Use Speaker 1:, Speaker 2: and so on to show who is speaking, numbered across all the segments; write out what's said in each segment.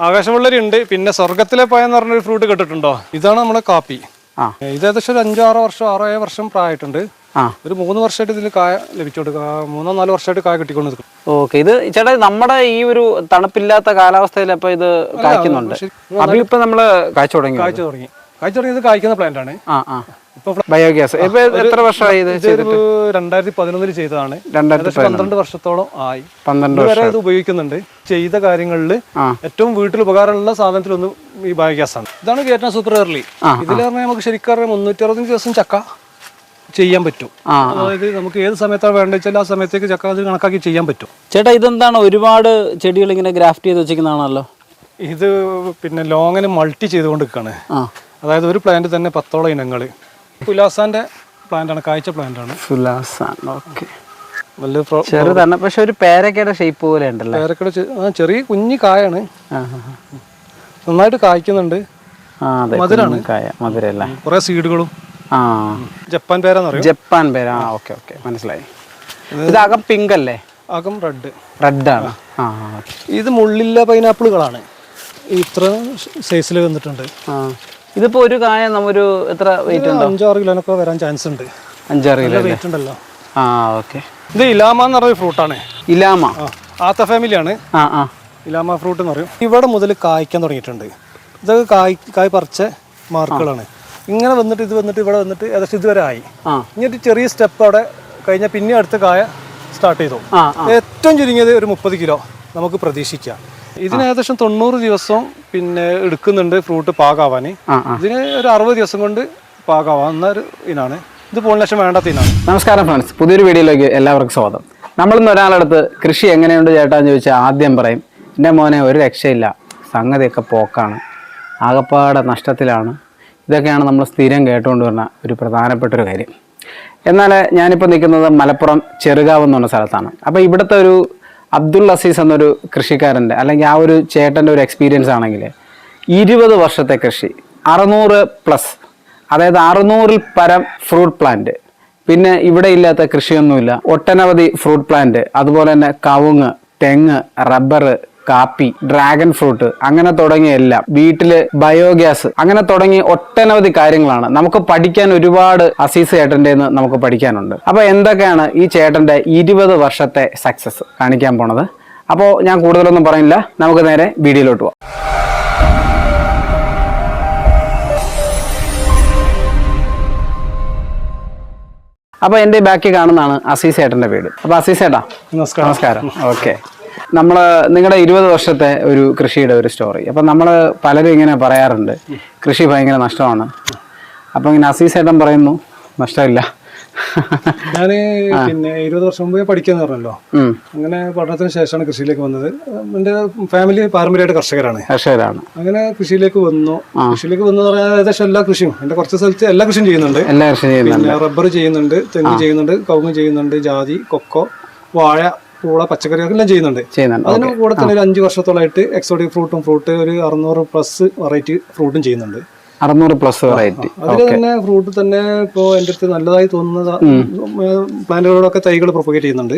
Speaker 1: ആകാശവെള്ളരി ഉണ്ട് പിന്നെ സ്വർഗത്തിലെ പഴം പറഞ്ഞൊരു ഫ്രൂട്ട് കേട്ടിട്ടുണ്ടോ? ഇതാണ് നമ്മുടെ കാപ്പി.
Speaker 2: ആ.
Speaker 1: ഇത് ഏകദേശം ഒരു അഞ്ചോ ആറോ വർഷം ആറോ ഏഴ് വർഷം പ്രായമായിട്ടുണ്ട്.
Speaker 2: ആ.
Speaker 1: ഒരു മൂന്ന് വർഷമായിട്ട് ഇതിൽ കായ ലഭിച്ചോണ്ട് മൂന്നോ നാലോ വർഷമായിട്ട് കായ കിട്ടിക്കൊണ്ട് നിൽക്കും
Speaker 2: ഓക്കെ. ഇത് ചേട്ടാ നമ്മുടെ ഈ ഒരു തണുപ്പില്ലാത്ത കാലാവസ്ഥയിൽ അപ്പൊ ഇത് കായ്ക്കുന്നുണ്ട്. നമ്മൾ കായ്ച്ചു തുടങ്ങി
Speaker 1: കായ്ച്ചു തുടങ്ങി. കായ്ച്ചു തുടങ്ങിയത് കായ്ക്കുന്ന പ്ലാന്റ് ആണ്.
Speaker 2: ആ ആ. ബയോഗ്യാസ്. ഇപ്പൊ എത്ര വർഷമായി
Speaker 1: രണ്ടായിരത്തി പതിനൊന്നിൽ ചെയ്തതാണ്. പന്ത്രണ്ട് വർഷത്തോളം ആയി.
Speaker 2: പന്ത്രണ്ട്
Speaker 1: വരെ ഇത് ഉപയോഗിക്കുന്നുണ്ട്. ചെയ്ത കാര്യങ്ങളിൽ ഏറ്റവും വീട്ടിൽ ഉപകാരമുള്ള സാധനത്തിലൊന്നും ഈ ബയോഗ്യാസ് ആണ് ഇതാണ് വിയറ്റ്നാം സൂപ്പർ എയർലി ഇതിൽ പറഞ്ഞാൽ നമുക്ക് ശരിക്കും മുന്നൂറ്റി അറുപത്തഞ്ച് ദിവസം ചക്ക ചെയ്യാൻ പറ്റും. അതായത് നമുക്ക് ഏത് സമയത്താണ് വേണ്ടത് വെച്ചാൽ ആ സമയത്തേക്ക് ചക്ക അത് കണക്കാക്കി ചെയ്യാൻ പറ്റും.
Speaker 2: ചേട്ടാ ഇതെന്താണ്? ഒരുപാട് ചെടികൾ ഇങ്ങനെ ഗ്രാഫ്റ്റ് ചെയ്ത് വെച്ചിരിക്കുന്നതാണല്ലോ.
Speaker 1: ഇത് പിന്നെ ലോങ്ങിന് മൾട്ടി ചെയ്തുകൊണ്ട് നിൽക്കുകയാണ് അതായത് ഒരു പ്ലാന്റ് തന്നെ പത്തോളം ഇനങ്ങൾ പുലാസാന്റെ പ്ലാന്റാണ് കാഴ്ച പ്ലാന്റ് ആണ്.
Speaker 2: സുലാസാൻ ഓക്കെ
Speaker 1: വലിയ പ്രോ-
Speaker 2: ചെറുതാണ് പക്ഷെ ഒരു പേരക്കയുടെ ഷേപ്പ് പോലെ ഉണ്ടല്ലോ?
Speaker 1: ചെ- ആ, ചെറിയ കുഞ്ഞു കായാണ്. നന്നായിട്ട് കായ്ക്കുന്നുണ്ട്.
Speaker 2: ആ അതെ
Speaker 1: മധുരാണ്.
Speaker 2: കായ മധുരല്ലേ?
Speaker 1: കുറെ സീഡുകളും
Speaker 2: ആ.
Speaker 1: ജപ്പാൻ പേരാന്ന് പറയും
Speaker 2: ജപ്പാൻ പേര് ആ ഓക്കെ ഓക്കെ മനസ്സിലായി. ഇത് അകം പിങ്ക് അല്ലേ?
Speaker 1: അകം റെഡ്
Speaker 2: റെഡ് ആണ്. ആ,
Speaker 1: ഇത് മുള്ളില്ല പൈനാപ്പിളുകളാണ് ഇത്ര സൈസിൽ വന്നിട്ടുണ്ട്.
Speaker 2: ആ. ഇതിപ്പോ ഒരു കായ നമ്മൊരു എത്ര വെയിറ്റ് ഉണ്ട്?
Speaker 1: അഞ്ചാറ് കിലോനൊക്കെ വരാൻ ചാൻസ് ഉണ്ട്.
Speaker 2: അഞ്ചാറ് കിലോ
Speaker 1: വെയിറ്റ് ഉണ്ടല്ലോ.
Speaker 2: ആ ഓക്കെ.
Speaker 1: ഇത് ഇലാമ എന്ന് പറഞ്ഞ ഫ്രൂട്ടാണ്
Speaker 2: ഇലാമ?
Speaker 1: ആത്ത ഫാമിലിയാണ്
Speaker 2: ആ ആ.
Speaker 1: ഇലാമ ഫ്രൂട്ട് എന്ന് പറയും. ഇവിടെ മുതൽ കായ്ക്കാൻ തുടങ്ങിയിട്ടുണ്ട്. ഇതൊക്കെ കായ് കായ് പറിച്ച മാർക്കുകളാണ്. ഇങ്ങനെ വന്നിട്ട് ഇത് വന്നിട്ട് ഇവിടെ വന്നിട്ട് ഏകദേശം ഇതുവരെ ആയി.
Speaker 2: ആ.
Speaker 1: ചെറിയ സ്റ്റെപ്പ് അവിടെ കഴിഞ്ഞാൽ പിന്നെ അടുത്ത കായ സ്റ്റാർട്ട് ചെയ്തു. ഏറ്റവും ചുരുങ്ങിയത് ഒരു മുപ്പത് കിലോ നമുക്ക് പ്രതീക്ഷിക്കാം. ഇതിന് ഏകദേശം തൊണ്ണൂറ് ദിവസം പിന്നെ എടുക്കുന്നുണ്ട് ഫ്രൂട്ട് പാകാവാൻ. ഇതിന് ഒരു അറുപത് ദിവസം കൊണ്ട് പാകാവാവുന്ന ഒരു ഇനാണ്. ഇത് പോളിനേഷൻ വേണ്ടാത്ത ഇനാണ്.
Speaker 2: നമസ്കാരം ഫ്രണ്ട്സ്. പുതിയൊരു വീഡിയോയിലേക്ക് എല്ലാവർക്കും സ്വാഗതം. നമ്മളിന്ന് ഒരാളടുത്ത് കൃഷി എങ്ങനെയുണ്ട് ചേട്ടാന്ന് ചോദിച്ചാൽ ആദ്യം പറയും എന്റെ മോനെ ഒരു രക്ഷയില്ല. സംഗതിയൊക്കെ പോക്കാണ്. ആകപ്പാടെ നഷ്ടത്തിലാണ്. ഇതൊക്കെയാണ് നമ്മൾ സ്ഥിരം കേട്ടുകൊണ്ട് വരുന്ന ഒരു പ്രധാനപ്പെട്ട ഒരു കാര്യം. എന്നാൽ ഞാനിപ്പോൾ നിൽക്കുന്നത് മലപ്പുറം ചെറുകാവ് എന്ന് പറഞ്ഞ സ്ഥലത്താണ്. അപ്പോൾ ഇവിടുത്തെ ഒരു അബ്ദുൾ അസീസ് എന്നൊരു കൃഷിക്കാരന്റെ അല്ലെങ്കിൽ ആ ഒരു ചേട്ടന്റെ ഒരു എക്സ്പീരിയൻസ് ആണെങ്കിൽ ഇരുപത് വർഷത്തെ കൃഷി അറുന്നൂറ് പ്ലസ് അതായത് അറുന്നൂറിൽ പരം ഫ്രൂട്ട് പ്ലാന്റ് പിന്നെ ഇവിടെ ഇല്ലാത്ത കൃഷിയൊന്നുമില്ല. ഒട്ടനവധി ഫ്രൂട്ട് പ്ലാന്റ് അതുപോലെ തന്നെ കവുങ്ങ് തെങ്ങ് റബ്ബർ കാപ്പി ഡ്രാഗൺ ഫ്രൂട്ട് അങ്ങനെ തുടങ്ങിയ എല്ലാം. വീട്ടിൽ ബയോഗ്യാസ് അങ്ങനെ തുടങ്ങി ഒട്ടനവധി കാര്യങ്ങളാണ്. നമുക്ക് പഠിക്കാൻ ഒരുപാട് അസീസ് ചേട്ടന്റെ നമുക്ക് പഠിക്കാനുണ്ട്. അപ്പൊ എന്തൊക്കെയാണ് ഈ ചേട്ടന്റെ ഇരുപത് വർഷത്തെ സക്സസ് കാണിക്കാൻ പോണത്. അപ്പോൾ ഞാൻ കൂടുതലൊന്നും പറയുന്നില്ല. നമുക്ക് നേരെ വീഡിയോയിലോട്ട് പോവാം. അപ്പൊ എന്റെ ബാക്കി കാണുന്നതാണ് അസീസ് ചേട്ടന്റെ വീട്. അപ്പൊ അസീസ് ചേട്ടാ
Speaker 1: നമസ്കാരം.
Speaker 2: നമസ്കാരം. ഓക്കെ. നമ്മൾ നിങ്ങളുടെ ഇരുപത് വർഷത്തെ ഒരു കൃഷിയുടെ ഒരു സ്റ്റോറി അപ്പം നമ്മൾ പലരും ഇങ്ങനെ പറയാറുണ്ട് കൃഷി ഭയങ്കര നഷ്ടമാണ്. അപ്പം ഇങ്ങനെ അസീസ് ചേട്ടൻ പറയുന്നു നഷ്ടമില്ല.
Speaker 1: ഞാൻ പിന്നെ ഇരുപത് വർഷം മുമ്പേ പഠിക്കാന്ന് പറഞ്ഞല്ലോ. അങ്ങനെ പഠനത്തിന് ശേഷമാണ് കൃഷിയിലേക്ക് വന്നത്. എന്റെ ഫാമിലി പാരമ്പര്യമായിട്ട് കർഷകരാണ്.
Speaker 2: കർഷകരാണ്.
Speaker 1: അങ്ങനെ കൃഷിയിലേക്ക് വന്നു. കൃഷിയിലേക്ക് വന്നു പറഞ്ഞാൽ ഏകദേശം എല്ലാ കൃഷിയും. എന്റെ കുറച്ച് സ്ഥലത്ത് എല്ലാ കൃഷിയും ചെയ്യുന്നുണ്ട്.
Speaker 2: എല്ലാ കൃഷിയും ചെയ്യുന്നുണ്ട്.
Speaker 1: പിന്നെ റബ്ബർ ചെയ്യുന്നുണ്ട് തെങ്ങ് ചെയ്യുന്നുണ്ട് കവുങ്ങ് ചെയ്യുന്നുണ്ട് ജാതി കൊക്കോ വാഴ പൂള പച്ചക്കറി എല്ലാം ചെയ്യുന്നുണ്ട്. അതിന് കൂടെ തന്നെ ഒരു അഞ്ച് വർഷത്തോളമായിട്ട് എക്സോട്ടിക് ഫ്രൂട്ടും ഫ്രൂട്ട് ഒരു അറുന്നൂറ് പ്ലസ് വെറൈറ്റി ഫ്രൂട്ടും ചെയ്യുന്നുണ്ട്.
Speaker 2: അറുന്നൂറ് പ്ലസ് വെറൈറ്റി
Speaker 1: അതിൽ തന്നെ ഫ്രൂട്ട് തന്നെ ഇപ്പോ എന്റെ അടുത്ത് നല്ലതായി തോന്നുന്ന പ്ലാന്റുകളോടൊക്കെ തൈകൾ പ്രൊപ്പഗേറ്റ് ചെയ്യുന്നുണ്ട്.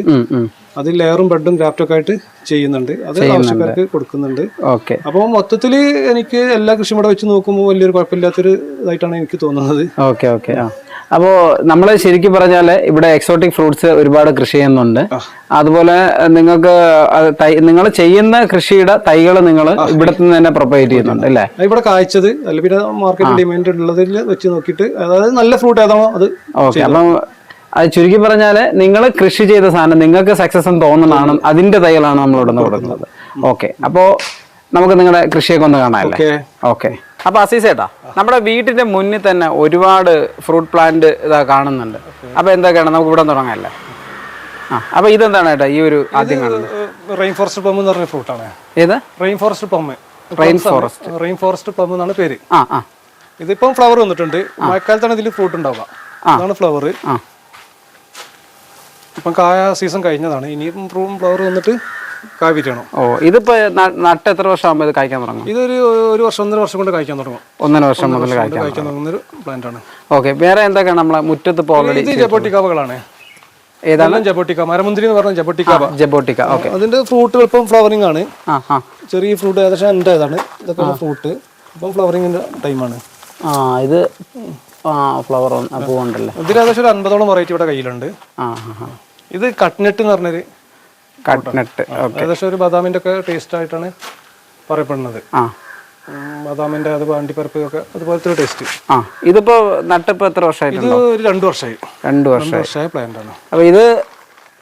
Speaker 1: അതിൽ ലെയറും ബെഡും ഗ്രാഫ്റ്റും ഒക്കെ ആയിട്ട് ചെയ്യുന്നുണ്ട്. അത് ആവശ്യക്കാർക്ക് കൊടുക്കുന്നുണ്ട്.
Speaker 2: ഓക്കെ.
Speaker 1: അപ്പോൾ മൊത്തത്തിൽ എനിക്ക് എല്ലാ കൃഷിയും കൂടെ വെച്ച് നോക്കുമ്പോൾ വലിയൊരു കുഴപ്പമില്ലാത്തൊരു ഇതായിട്ടാണ് എനിക്ക് തോന്നുന്നത്.
Speaker 2: Okay okay. ആ. അപ്പോൾ നമ്മൾ ശരിക്കും പറഞ്ഞാൽ ഇവിടെ എക്സോട്ടിക് ഫ്രൂട്ട്സ് ഒരുപാട് കൃഷി ചെയ്യുന്നുണ്ട്. അതുപോലെ നിങ്ങൾക്ക് നിങ്ങൾ ചെയ്യുന്ന കൃഷിയുടെ തൈകൾ നിങ്ങൾ ഇവിടെ നിന്ന് തന്നെ പ്രൊപ്പൈറ്റ് ചെയ്യുന്നുണ്ട് അല്ലേ?
Speaker 1: ഇവിടെ കായ്ച്ചത് പിന്നെ മാർക്കറ്റ് ഡിമാൻഡ് ഉള്ളതിൽ വെച്ച് നോക്കിയിട്ട് അതായത് നല്ല ഫ്രൂട്ട് ഏതാണോ അത്
Speaker 2: ഓക്കെ അപ്പം അത് ചുരുക്കി പറഞ്ഞാൽ നിങ്ങൾ കൃഷി ചെയ്ത സാധനം നിങ്ങൾക്ക് സക്സസ് എന്ന് തോന്നുന്നതാണ് അതിന്റെ തൈകളാണ് നമ്മൾ ഇവിടെ നിന്ന് കൊടുക്കുന്നത് ഓക്കെ അപ്പോ നമുക്ക് നിങ്ങളുടെ കൃഷിയൊക്കെ ഒന്ന് കാണാമല്ലേ
Speaker 1: ഓക്കെ.
Speaker 2: ഓക്കെ അപ്പൊ അസീസേട്ടാ നമ്മുടെ വീട്ടിന്റെ മുന്നിൽ തന്നെ ഒരുപാട് ഫ്രൂട്ട് പ്ലാന്റ് ഇതാ കാണുന്നുണ്ട്. അപ്പൊ എന്തൊക്കെയാണ്? നമുക്ക് ഇവിടെ തുടങ്ങാല്ലേ? ആ അപ്പൊ ഇതെന്താണ് ഏട്ടാ ഈ ഒരു ആദ്യം കാണുന്നത്?
Speaker 1: റെയിൻ ഫോറസ്റ്റ് പമ്പ് എന്ന് പറഞ്ഞ ഫ്രൂട്ടാണ്.
Speaker 2: ഏത്?
Speaker 1: Rain forest pump
Speaker 2: rain forest
Speaker 1: rain forest pump എന്നാണ് പേര്.
Speaker 2: ആ ആ.
Speaker 1: ഇതിപ്പം ഫ്ലവർ വന്നിട്ടുണ്ട്. മഴക്കാലത്താണ് ഇതിൽ ഫ്രൂട്ട് ഉണ്ടാവുക. അതാണ് ഫ്ലവർ ഇപ്പം കായ സീസൺ കഴിഞ്ഞതാണ്. ഇനിയും ഫ്ലവർ വന്നിട്ട് കായ വിറ്റണം
Speaker 2: ഓ ഇതിപ്പോ നട്ട് എത്ര വർഷം ആകുമ്പോൾ ഇത് കഴിക്കാൻ തുടങ്ങും?
Speaker 1: ഇതൊരു ഒരു വർഷം ഒന്നര വർഷം കൊണ്ട് കായ്ക്കാൻ തുടങ്ങും.
Speaker 2: ഒന്നര വർഷം മുതൽ
Speaker 1: കായ്ക്കാൻ തുടങ്ങുന്ന ഒരു പ്ലാന്റ് ആണ്.
Speaker 2: ഓക്കെ വേറെ എന്തൊക്കെയാണ് നമ്മളെ മുറ്റത്ത് ഓൾറെഡി
Speaker 1: ജപ്പോട്ടിക്കാവകളാണ് ഏതാണ്? ജബോട്ടിക്ക മരമുന്തിരി എന്ന് പറഞ്ഞ ജബോട്ടിക്ക
Speaker 2: ജബോട്ടിക്ക ഓക്കെ.
Speaker 1: അതിന്റെ ഫ്രൂട്ട് ഇപ്പം ഫ്ലവറിംഗ് ആണ്. ചെറിയ ഫ്രൂട്ട് ഏകദേശം എന്റെ ഇതാണ് ഇതൊക്കെ ഫ്രൂട്ട് ഇപ്പം ഫ്ലവറിംഗിന്റെ ടൈമാണ്
Speaker 2: ആ ഇത് ആ ഫ്ലവർ പൂവുണ്ടല്ലേ?
Speaker 1: ഇതിൽ ഏകദേശം ഒരു അൻപതോളം വെറൈറ്റി ഇവിടെ കയ്യിലുണ്ട്. ഇത് കട്ട്നെട്ട് എന്ന് പറഞ്ഞൊരു
Speaker 2: കട്ട്നട്ട്.
Speaker 1: ഏകദേശം ഒരു ബദാമിന്റെ ഒക്കെ ടേസ്റ്റ് ആയിട്ടാണ് പറയപ്പെടുന്നത്.
Speaker 2: ആ.
Speaker 1: ബദാമിന്റെ അത് അണ്ടിപ്പരപ്പ് ഒക്കെ അതുപോലത്തെ ഒരു ടേസ്റ്റ്
Speaker 2: ആ ഇതിപ്പോ നട്ടിപ്പോ എത്ര വർഷമായി
Speaker 1: ഇത് ഒരു രണ്ടു വർഷമായി.
Speaker 2: രണ്ടു വർഷം
Speaker 1: രണ്ട് വർഷമായ. പ്ലാന്റ് ആണ്.
Speaker 2: അപ്പൊ ഇത്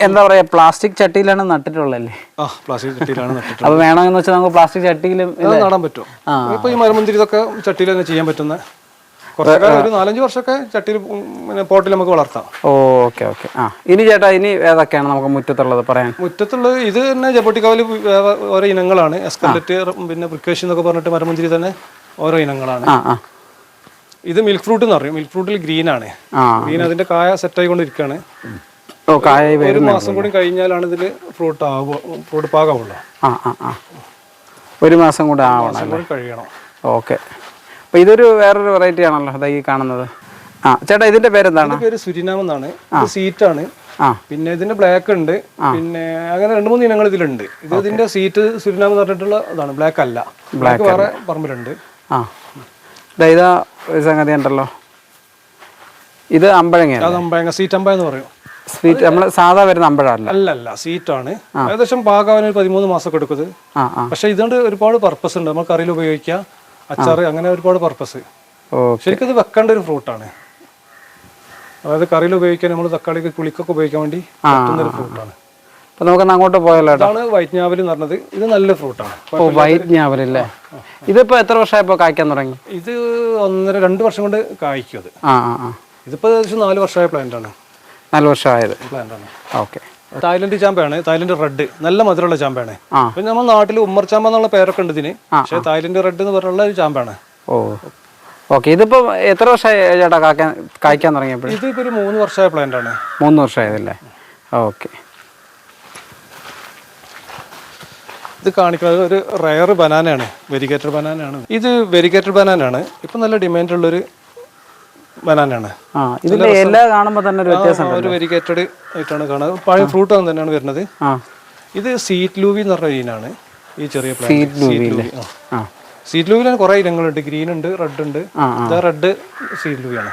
Speaker 2: എന്താ പറയാ പ്ലാസ്റ്റിക് ചട്ടിയിലാണ് നട്ടിട്ടുള്ളല്ലേ
Speaker 1: ആ പ്ലാസ്റ്റിക് ചട്ടിയിലാണ് നട്ടിട്ടുള്ളത്.
Speaker 2: അപ്പൊ വേണമെന്ന് വെച്ചാൽ നമുക്ക് പ്ലാസ്റ്റിക് ചട്ടിയിലും
Speaker 1: നടാൻ പറ്റും. ഇപ്പൊ ഈ മരമുന്തിരി ഇതൊക്കെ ചട്ടിയിൽ തന്നെ ചെയ്യാൻ പറ്റുന്ന ഒരു നാലഞ്ച് വർഷമൊക്കെ ചട്ടിയിൽ പിന്നെ പോട്ടിൽ നമുക്ക് വളർത്താം.
Speaker 2: Okay okay. ആ ഇനി ചേട്ടാ ഇനി ഏതൊക്കെയാണ് നമുക്ക് മുറ്റത്തുള്ളത് പറയാൻ?
Speaker 1: മുറ്റത്തുള്ളത് ഇത് തന്നെ ജപ്പട്ടിക്കാവിൽ ഓരോ ഇനങ്ങളാണ്. എസ്കലറ്റ് പിന്നെ പ്രിക്കേഷൻ എന്നൊക്കെ പറഞ്ഞിട്ട് മരമുന്തിരി തന്നെ ഓരോ ഇനങ്ങളാണ്. ഇത് മിൽക്ക് ഫ്രൂട്ട് എന്ന് പറയും. മിൽക്ക് ഫ്രൂട്ടിൽ ഗ്രീൻ ആണ്. ഗ്രീൻ അതിന്റെ കായ സെറ്റ് ആയിക്കൊണ്ടിരിക്കുകയാണ് ഒരു മാസം കൂടി കഴിഞ്ഞാലാണ് ഇതിൽ ഫ്രൂട്ട് ആവുക ഫ്രൂട്ട്
Speaker 2: പാകമുള്ളൂ. ഒരു മാസം കൂടെ ആവണം
Speaker 1: കഴിയണം.
Speaker 2: ഓക്കെ. അപ്പൊ ഇതൊരു വേറൊരു വെറൈറ്റി ആണല്ലോ അതാ ഈ കാണുന്നത്. ആ ചേട്ടാ ഇതിന്റെ പേരെന്താണ്?
Speaker 1: പേര് സുരിനാം എന്നാണ്. സീറ്റ്
Speaker 2: ആണ്.
Speaker 1: പിന്നെ ഇതിന്റെ ബ്ലാക്ക് ഉണ്ട്. പിന്നെ അങ്ങനെ രണ്ട് മൂന്ന് ഇനങ്ങൾ ഇതിലുണ്ട്. ഇത് ഇതിന്റെ സീറ്റ് സുരിനാം എന്ന് പറഞ്ഞിട്ടുള്ള ഇതാണ്. ബ്ലാക്ക് അല്ല. ബ്ലാക്ക് വേറെ പറമ്പിലുണ്ട്.
Speaker 2: ആ. ഇതാ ഒരു സംഗതി ഉണ്ടല്ലോ ഇത് അമ്പഴങ്ങയാണ്
Speaker 1: അത് അമ്പഴങ്ങ സീറ്റ് അമ്പഴ എന്ന് പറയും.
Speaker 2: സ്വീറ്റ് നമ്മൾ സാധാ വരുന്ന അമ്പഴല്ല
Speaker 1: അല്ല. അല്ല സീറ്റാണ് ഏകദേശം പാകാവാൻ ഒരു പതിമൂന്ന് മാസം എടുക്കുന്നത് പക്ഷെ ഇതുകൊണ്ട് ഒരുപാട് പർപ്പസ് ഉണ്ട്. നമ്മൾ കറിയിൽ ഉപയോഗിക്കാം. അച്ചാറ് അങ്ങനെ ഒരുപാട് പർപ്പസ് ശരിക്കും ഇത് വെക്കേണ്ട ഒരു ഫ്രൂട്ടാണ് അതായത് കറിയിൽ ഉപയോഗിക്കാൻ നമ്മൾ തക്കാളിക്ക് കുളിക്കൊക്കെ ഉപയോഗിക്കാൻ വേണ്ടി പറ്റുന്ന ഒരു ഫ്രൂട്ടാണ്
Speaker 2: അപ്പൊ നമുക്ക് അങ്ങോട്ട് പോയല്ലോ
Speaker 1: ഇതാണ് വൈറ്റ് ഞാവൽ എന്ന് പറഞ്ഞത്. ഇത് നല്ല ഫ്രൂട്ടാണ്
Speaker 2: ഓ വൈറ്റ് ഞാവലല്ലേ ഇതിപ്പോ എത്ര വർഷമായപ്പോ കായ്ക്കാൻ തുടങ്ങി?
Speaker 1: ഇത് ഒന്നര രണ്ട് വർഷം കൊണ്ട് കായ്ക്കും അത്. ഇതിപ്പോ ഏകദേശം നാല് വർഷമായ പ്ലാന്റ് ആണ്.
Speaker 2: നാല് വർഷമായത്.
Speaker 1: പ്ലാന്റ് ആണ്.
Speaker 2: Okay
Speaker 1: Thailand ചാമ്പയാണ്. Thailand red. നല്ല മധുരമുള്ള ചാമ്പയാണ്. പിന്നെ നമ്മുടെ നാട്ടിൽ ഉമ്മർ ചാമ്പ എന്നുള്ള പേരൊക്കെ ഉണ്ട് ഇതിന്. പക്ഷെ തായ്ലൻഡ് റെഡ് എന്ന് പറഞ്ഞുള്ള ഒരു ചാമ്പാണ്.
Speaker 2: ഓ. ഓക്കെ. ഇതിപ്പോ എത്ര വർഷമായി ചേട്ടാ കായ്ക്കാൻ കായ്ക്കാൻ തുടങ്ങിയപ്പോൾ
Speaker 1: ഇത് ഇപ്പൊ ഒരു മൂന്ന് വർഷമായ പ്ലാന്റ് ആണ്.
Speaker 2: മൂന്ന് വർഷമായതല്ലേ? ഓക്കെ.
Speaker 1: ഇത് കാണിക്കുന്നത് ഒരു റയർ ബനാനയാണ് വെരിഗേറ്റഡ് ബനാനയാണ് ഇത് വെരിഗേറ്റഡ് ബനാനയാണ് ഇപ്പൊ നല്ല ഡിമാൻഡ് ബനാനയാണ്
Speaker 2: ആ ഇതിന്റെ ഇല കാണുമ്പോൾ തന്നെ ഒരു വ്യത്യാസം
Speaker 1: ഒരു വെരിഗേറ്റഡ് ആയിട്ടാണ് കാണുന്നത്. പഴയ ഫ്രൂട്ട് തന്നെയാണ് വരുന്നത്. ഇത് സീറ്റ് ലൂവി എന്ന് പറഞ്ഞ ഇനാണ് ഈ ചെറിയ ആ.
Speaker 2: ആ.
Speaker 1: സീറ്റ് ലൂവിലാണ് കുറെ ഇനങ്ങളുണ്ട്. ഗ്രീൻ ഉണ്ട് റെഡ് ഉണ്ട്. റെഡ് സീറ്റ് ലൂവിയാണ്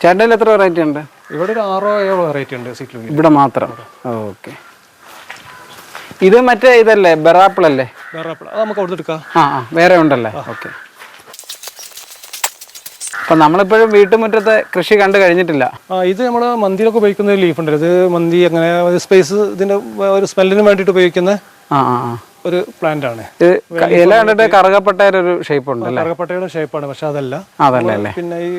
Speaker 2: ചേട്ടയിൽ എത്ര വെറൈറ്റി ഉണ്ട്?
Speaker 1: ഇവിടെ ഒരു ആറോ ഏഴോ വെറൈറ്റി ഉണ്ട് സീറ്റ് ലൂവി
Speaker 2: ഇവിടെ മാത്രം? ഓക്കെ. ഇത് മറ്റേ ഇതല്ലേ ബെറാപ്പിൾ അല്ലേ?
Speaker 1: ബെറാപ്പിൾ. അത് നമുക്ക് അവിടെ എടുക്കാം.
Speaker 2: ആ ആ. വേറെ ഉണ്ടല്ലേ? ഓക്കെ. അപ്പൊ നമ്മളിപ്പോഴും വീട്ടുമുറ്റത്തെ കൃഷി കണ്ടു കഴിഞ്ഞിട്ടില്ല.
Speaker 1: ആ ഇത് നമ്മൾ മന്തിയിലൊക്കെ ഉപയോഗിക്കുന്ന ഒരു ലീഫ് ഉണ്ട് ഇത് മന്തി അങ്ങനെ ഒരു സ്പേസ് ഇതിന്റെ ഒരു സ്മെല്ലിന് വേണ്ടിയിട്ട് ഉപയോഗിക്കുന്ന
Speaker 2: ആ ആ ആ.
Speaker 1: ഒരു പ്ലാന്റ് ആണ്.
Speaker 2: ഇത് ക- ഇല കണ്ടിട്ട് കറുകപ്പട്ടയുടെ ഒരു ഷേപ്പ് ഉണ്ട് അല്ലേ
Speaker 1: ഷേപ്പ് ഷേപ്പാണ് പക്ഷെ അതല്ല.
Speaker 2: അതല്ലേ അല്ലേ?
Speaker 1: പിന്നെ ഈ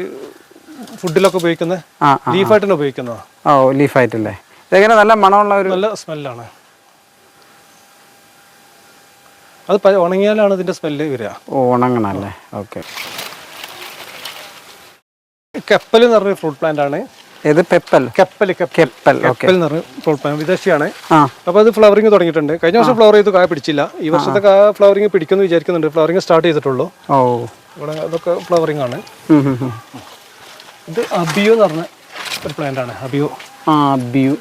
Speaker 1: ഫുഡിലൊക്കെ ഉപയോഗിക്കുന്ന
Speaker 2: ആ ആ
Speaker 1: ലീഫായിട്ട് തന്നെ
Speaker 2: ഓ ലീഫായിട്ടല്ലേ ഇതെങ്ങനെ നല്ല മണമുള്ള ഒരു
Speaker 1: നല്ല സ്മെല്ലാണ് അത് പ- ഉണങ്ങിയാലാണ് ഇതിന്റെ സ്മെല്ല് വരിക.
Speaker 2: ഓ ഉണങ്ങണല്ലേ? ഓക്കെ.
Speaker 1: കപ്പൽ എന്ന് പറഞ്ഞ ഫ്രൂട്ട് പ്ലാന്റ് ആണ്.
Speaker 2: പെപ്പൽ?
Speaker 1: കപ്പൽ.
Speaker 2: കെപ്പൽ
Speaker 1: കപ്പൽ എന്ന് പറഞ്ഞ ഫ്രൂട്ട് പ്ലാന്റ് വിദേശിയാണ്.
Speaker 2: അപ്പൊ
Speaker 1: അപ്പോൾ അത് ഫ്ലവറിങ് തുടങ്ങിയിട്ടുണ്ട്. കഴിഞ്ഞ വർഷം ഫ്ലവർ ചെയ്ത് കായ പിടിച്ചില്ല. ഈ വർഷത്തെ ഫ്ലവറിങ് പിടിക്കുമെന്ന് വിചാരിക്കുന്നുണ്ട്. ഫ്ലവറിങ് സ്റ്റാർട്ട് ചെയ്തിട്ടുള്ളൂ. ഇവിടെ അതൊക്കെ ഫ്ലവറിങ് ആണ്. ഇത് അബിയോ എന്ന് പറഞ്ഞ ഒരു പ്ലാന്റ് ആണ്. അബിയോ.
Speaker 2: ആ ബിയു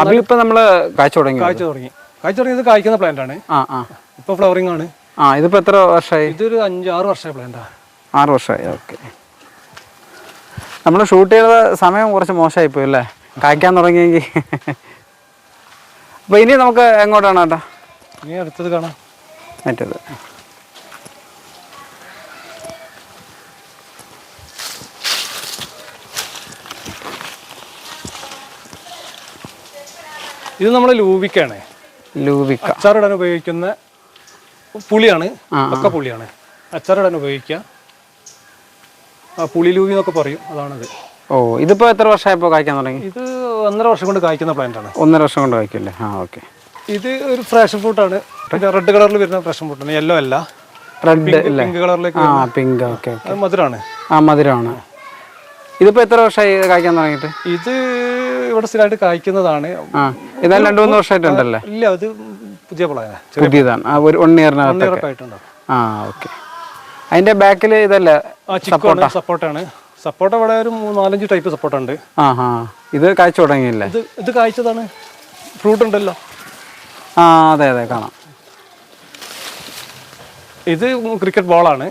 Speaker 2: അബിയു ഇപ്പൊ നമ്മൾ കാഴ്ച തുടങ്ങി.
Speaker 1: കാഴ്ച തുടങ്ങി. കാഴ്ച തുടങ്ങിയത് കായ്ക്കുന്ന പ്ലാന്റ് ആണ്.
Speaker 2: ആ ആ.
Speaker 1: ഇപ്പോൾ ഫ്ലവറിങ് ആണ്.
Speaker 2: ആ ഇതിപ്പോ എത്ര വർഷമായി
Speaker 1: ഇതൊരു അഞ്ച് ആറ് വർഷമായ പ്ലാന്റാ
Speaker 2: ആറ് വർഷമായി ഓക്കെ. നമ്മൾ ഷൂട്ട് ചെയ്ത സമയം കുറച്ച് മോശമായി പോയി അല്ലേ? കായ്ക്കാൻ തുടങ്ങിയെങ്കിൽ അപ്പൊ ഇനി നമുക്ക് എങ്ങോട്ടാണ് ഏട്ടാ
Speaker 1: ഇനി അടുത്തത് കാണാം.
Speaker 2: മറ്റേത്.
Speaker 1: ഇത് നമ്മൾ ലൂബിക്കാണ്
Speaker 2: ലൂവിക്ക.
Speaker 1: അച്ചാറിടാൻ ഉപയോഗിക്കുന്ന പുളിയാണ്. ഒക്കെ പുളിയാണ്. അച്ചാറിടാൻ ഉപയോഗിക്കുക ആ പുളി ലൂവി എന്നൊക്കെ പറയും. അതാണത്.
Speaker 2: ഓ ഇതിപ്പോ എത്ര വർഷമായപ്പോ കായ്ക്കാൻ തുടങ്ങി?
Speaker 1: ഇത് ഒന്നര വർഷം കൊണ്ട് കായ്ക്കുന്ന പ്ലാന്റ് ആണ്.
Speaker 2: ഒന്നര വർഷം കൊണ്ട് കായ്ക്കില്ലേ ആ ഓക്കെ.
Speaker 1: ഇത് ഒരു ഫ്രഷ് ഫ്രൂട്ട് ഫ്രൂട്ടാണ് റെഡ് കളറിൽ വരുന്ന ഫ്രഷ് ഫ്രൂട്ട് ഫ്രൂട്ടാണ് യെല്ലോ അല്ല.
Speaker 2: റെഡ് അല്ല?
Speaker 1: പിങ്ക് കളറിലേക്ക്
Speaker 2: ആ പിങ്ക് ഓക്കെ
Speaker 1: അത് മധുരമാണ്
Speaker 2: ആ മധുരമാണ് ഇതിപ്പോ എത്ര വർഷമായി കായ്ക്കാൻ തുടങ്ങിയിട്ട്?
Speaker 1: ഇത് ഇവിടെ സ്ഥിരമായിട്ട് കായ്ക്കുന്നതാണ്.
Speaker 2: ഇതായാലും രണ്ടു മൂന്ന് വർഷമായിട്ടുണ്ടല്ലേ?
Speaker 1: ഇല്ല അത് പുതിയ പ്ലാനാണ്
Speaker 2: പുതിയതാണ്. ആ ഒരു വൺ ഇയറിനകത്ത് ആ ഓക്കെ. അതിന്റെ ബാക്കിൽ ഇതല്ല?
Speaker 1: സപ്പോർട്ടാണ്. സപ്പോർട്ട ഇവിടെ ഒരു നാലഞ്ച് ടൈപ്പ് സപ്പോർട്ട് ഉണ്ട്
Speaker 2: ആ ഇത് കാഴ്ച തുടങ്ങിയില്ലേ?
Speaker 1: ഇത് ഇത് കായ്ച്ചതാണ്. ഫ്രൂട്ട് ഉണ്ടല്ലോ.
Speaker 2: ആ അതെ അതെ കാണാം.
Speaker 1: ഇത് ക്രിക്കറ്റ് ബോളാണ്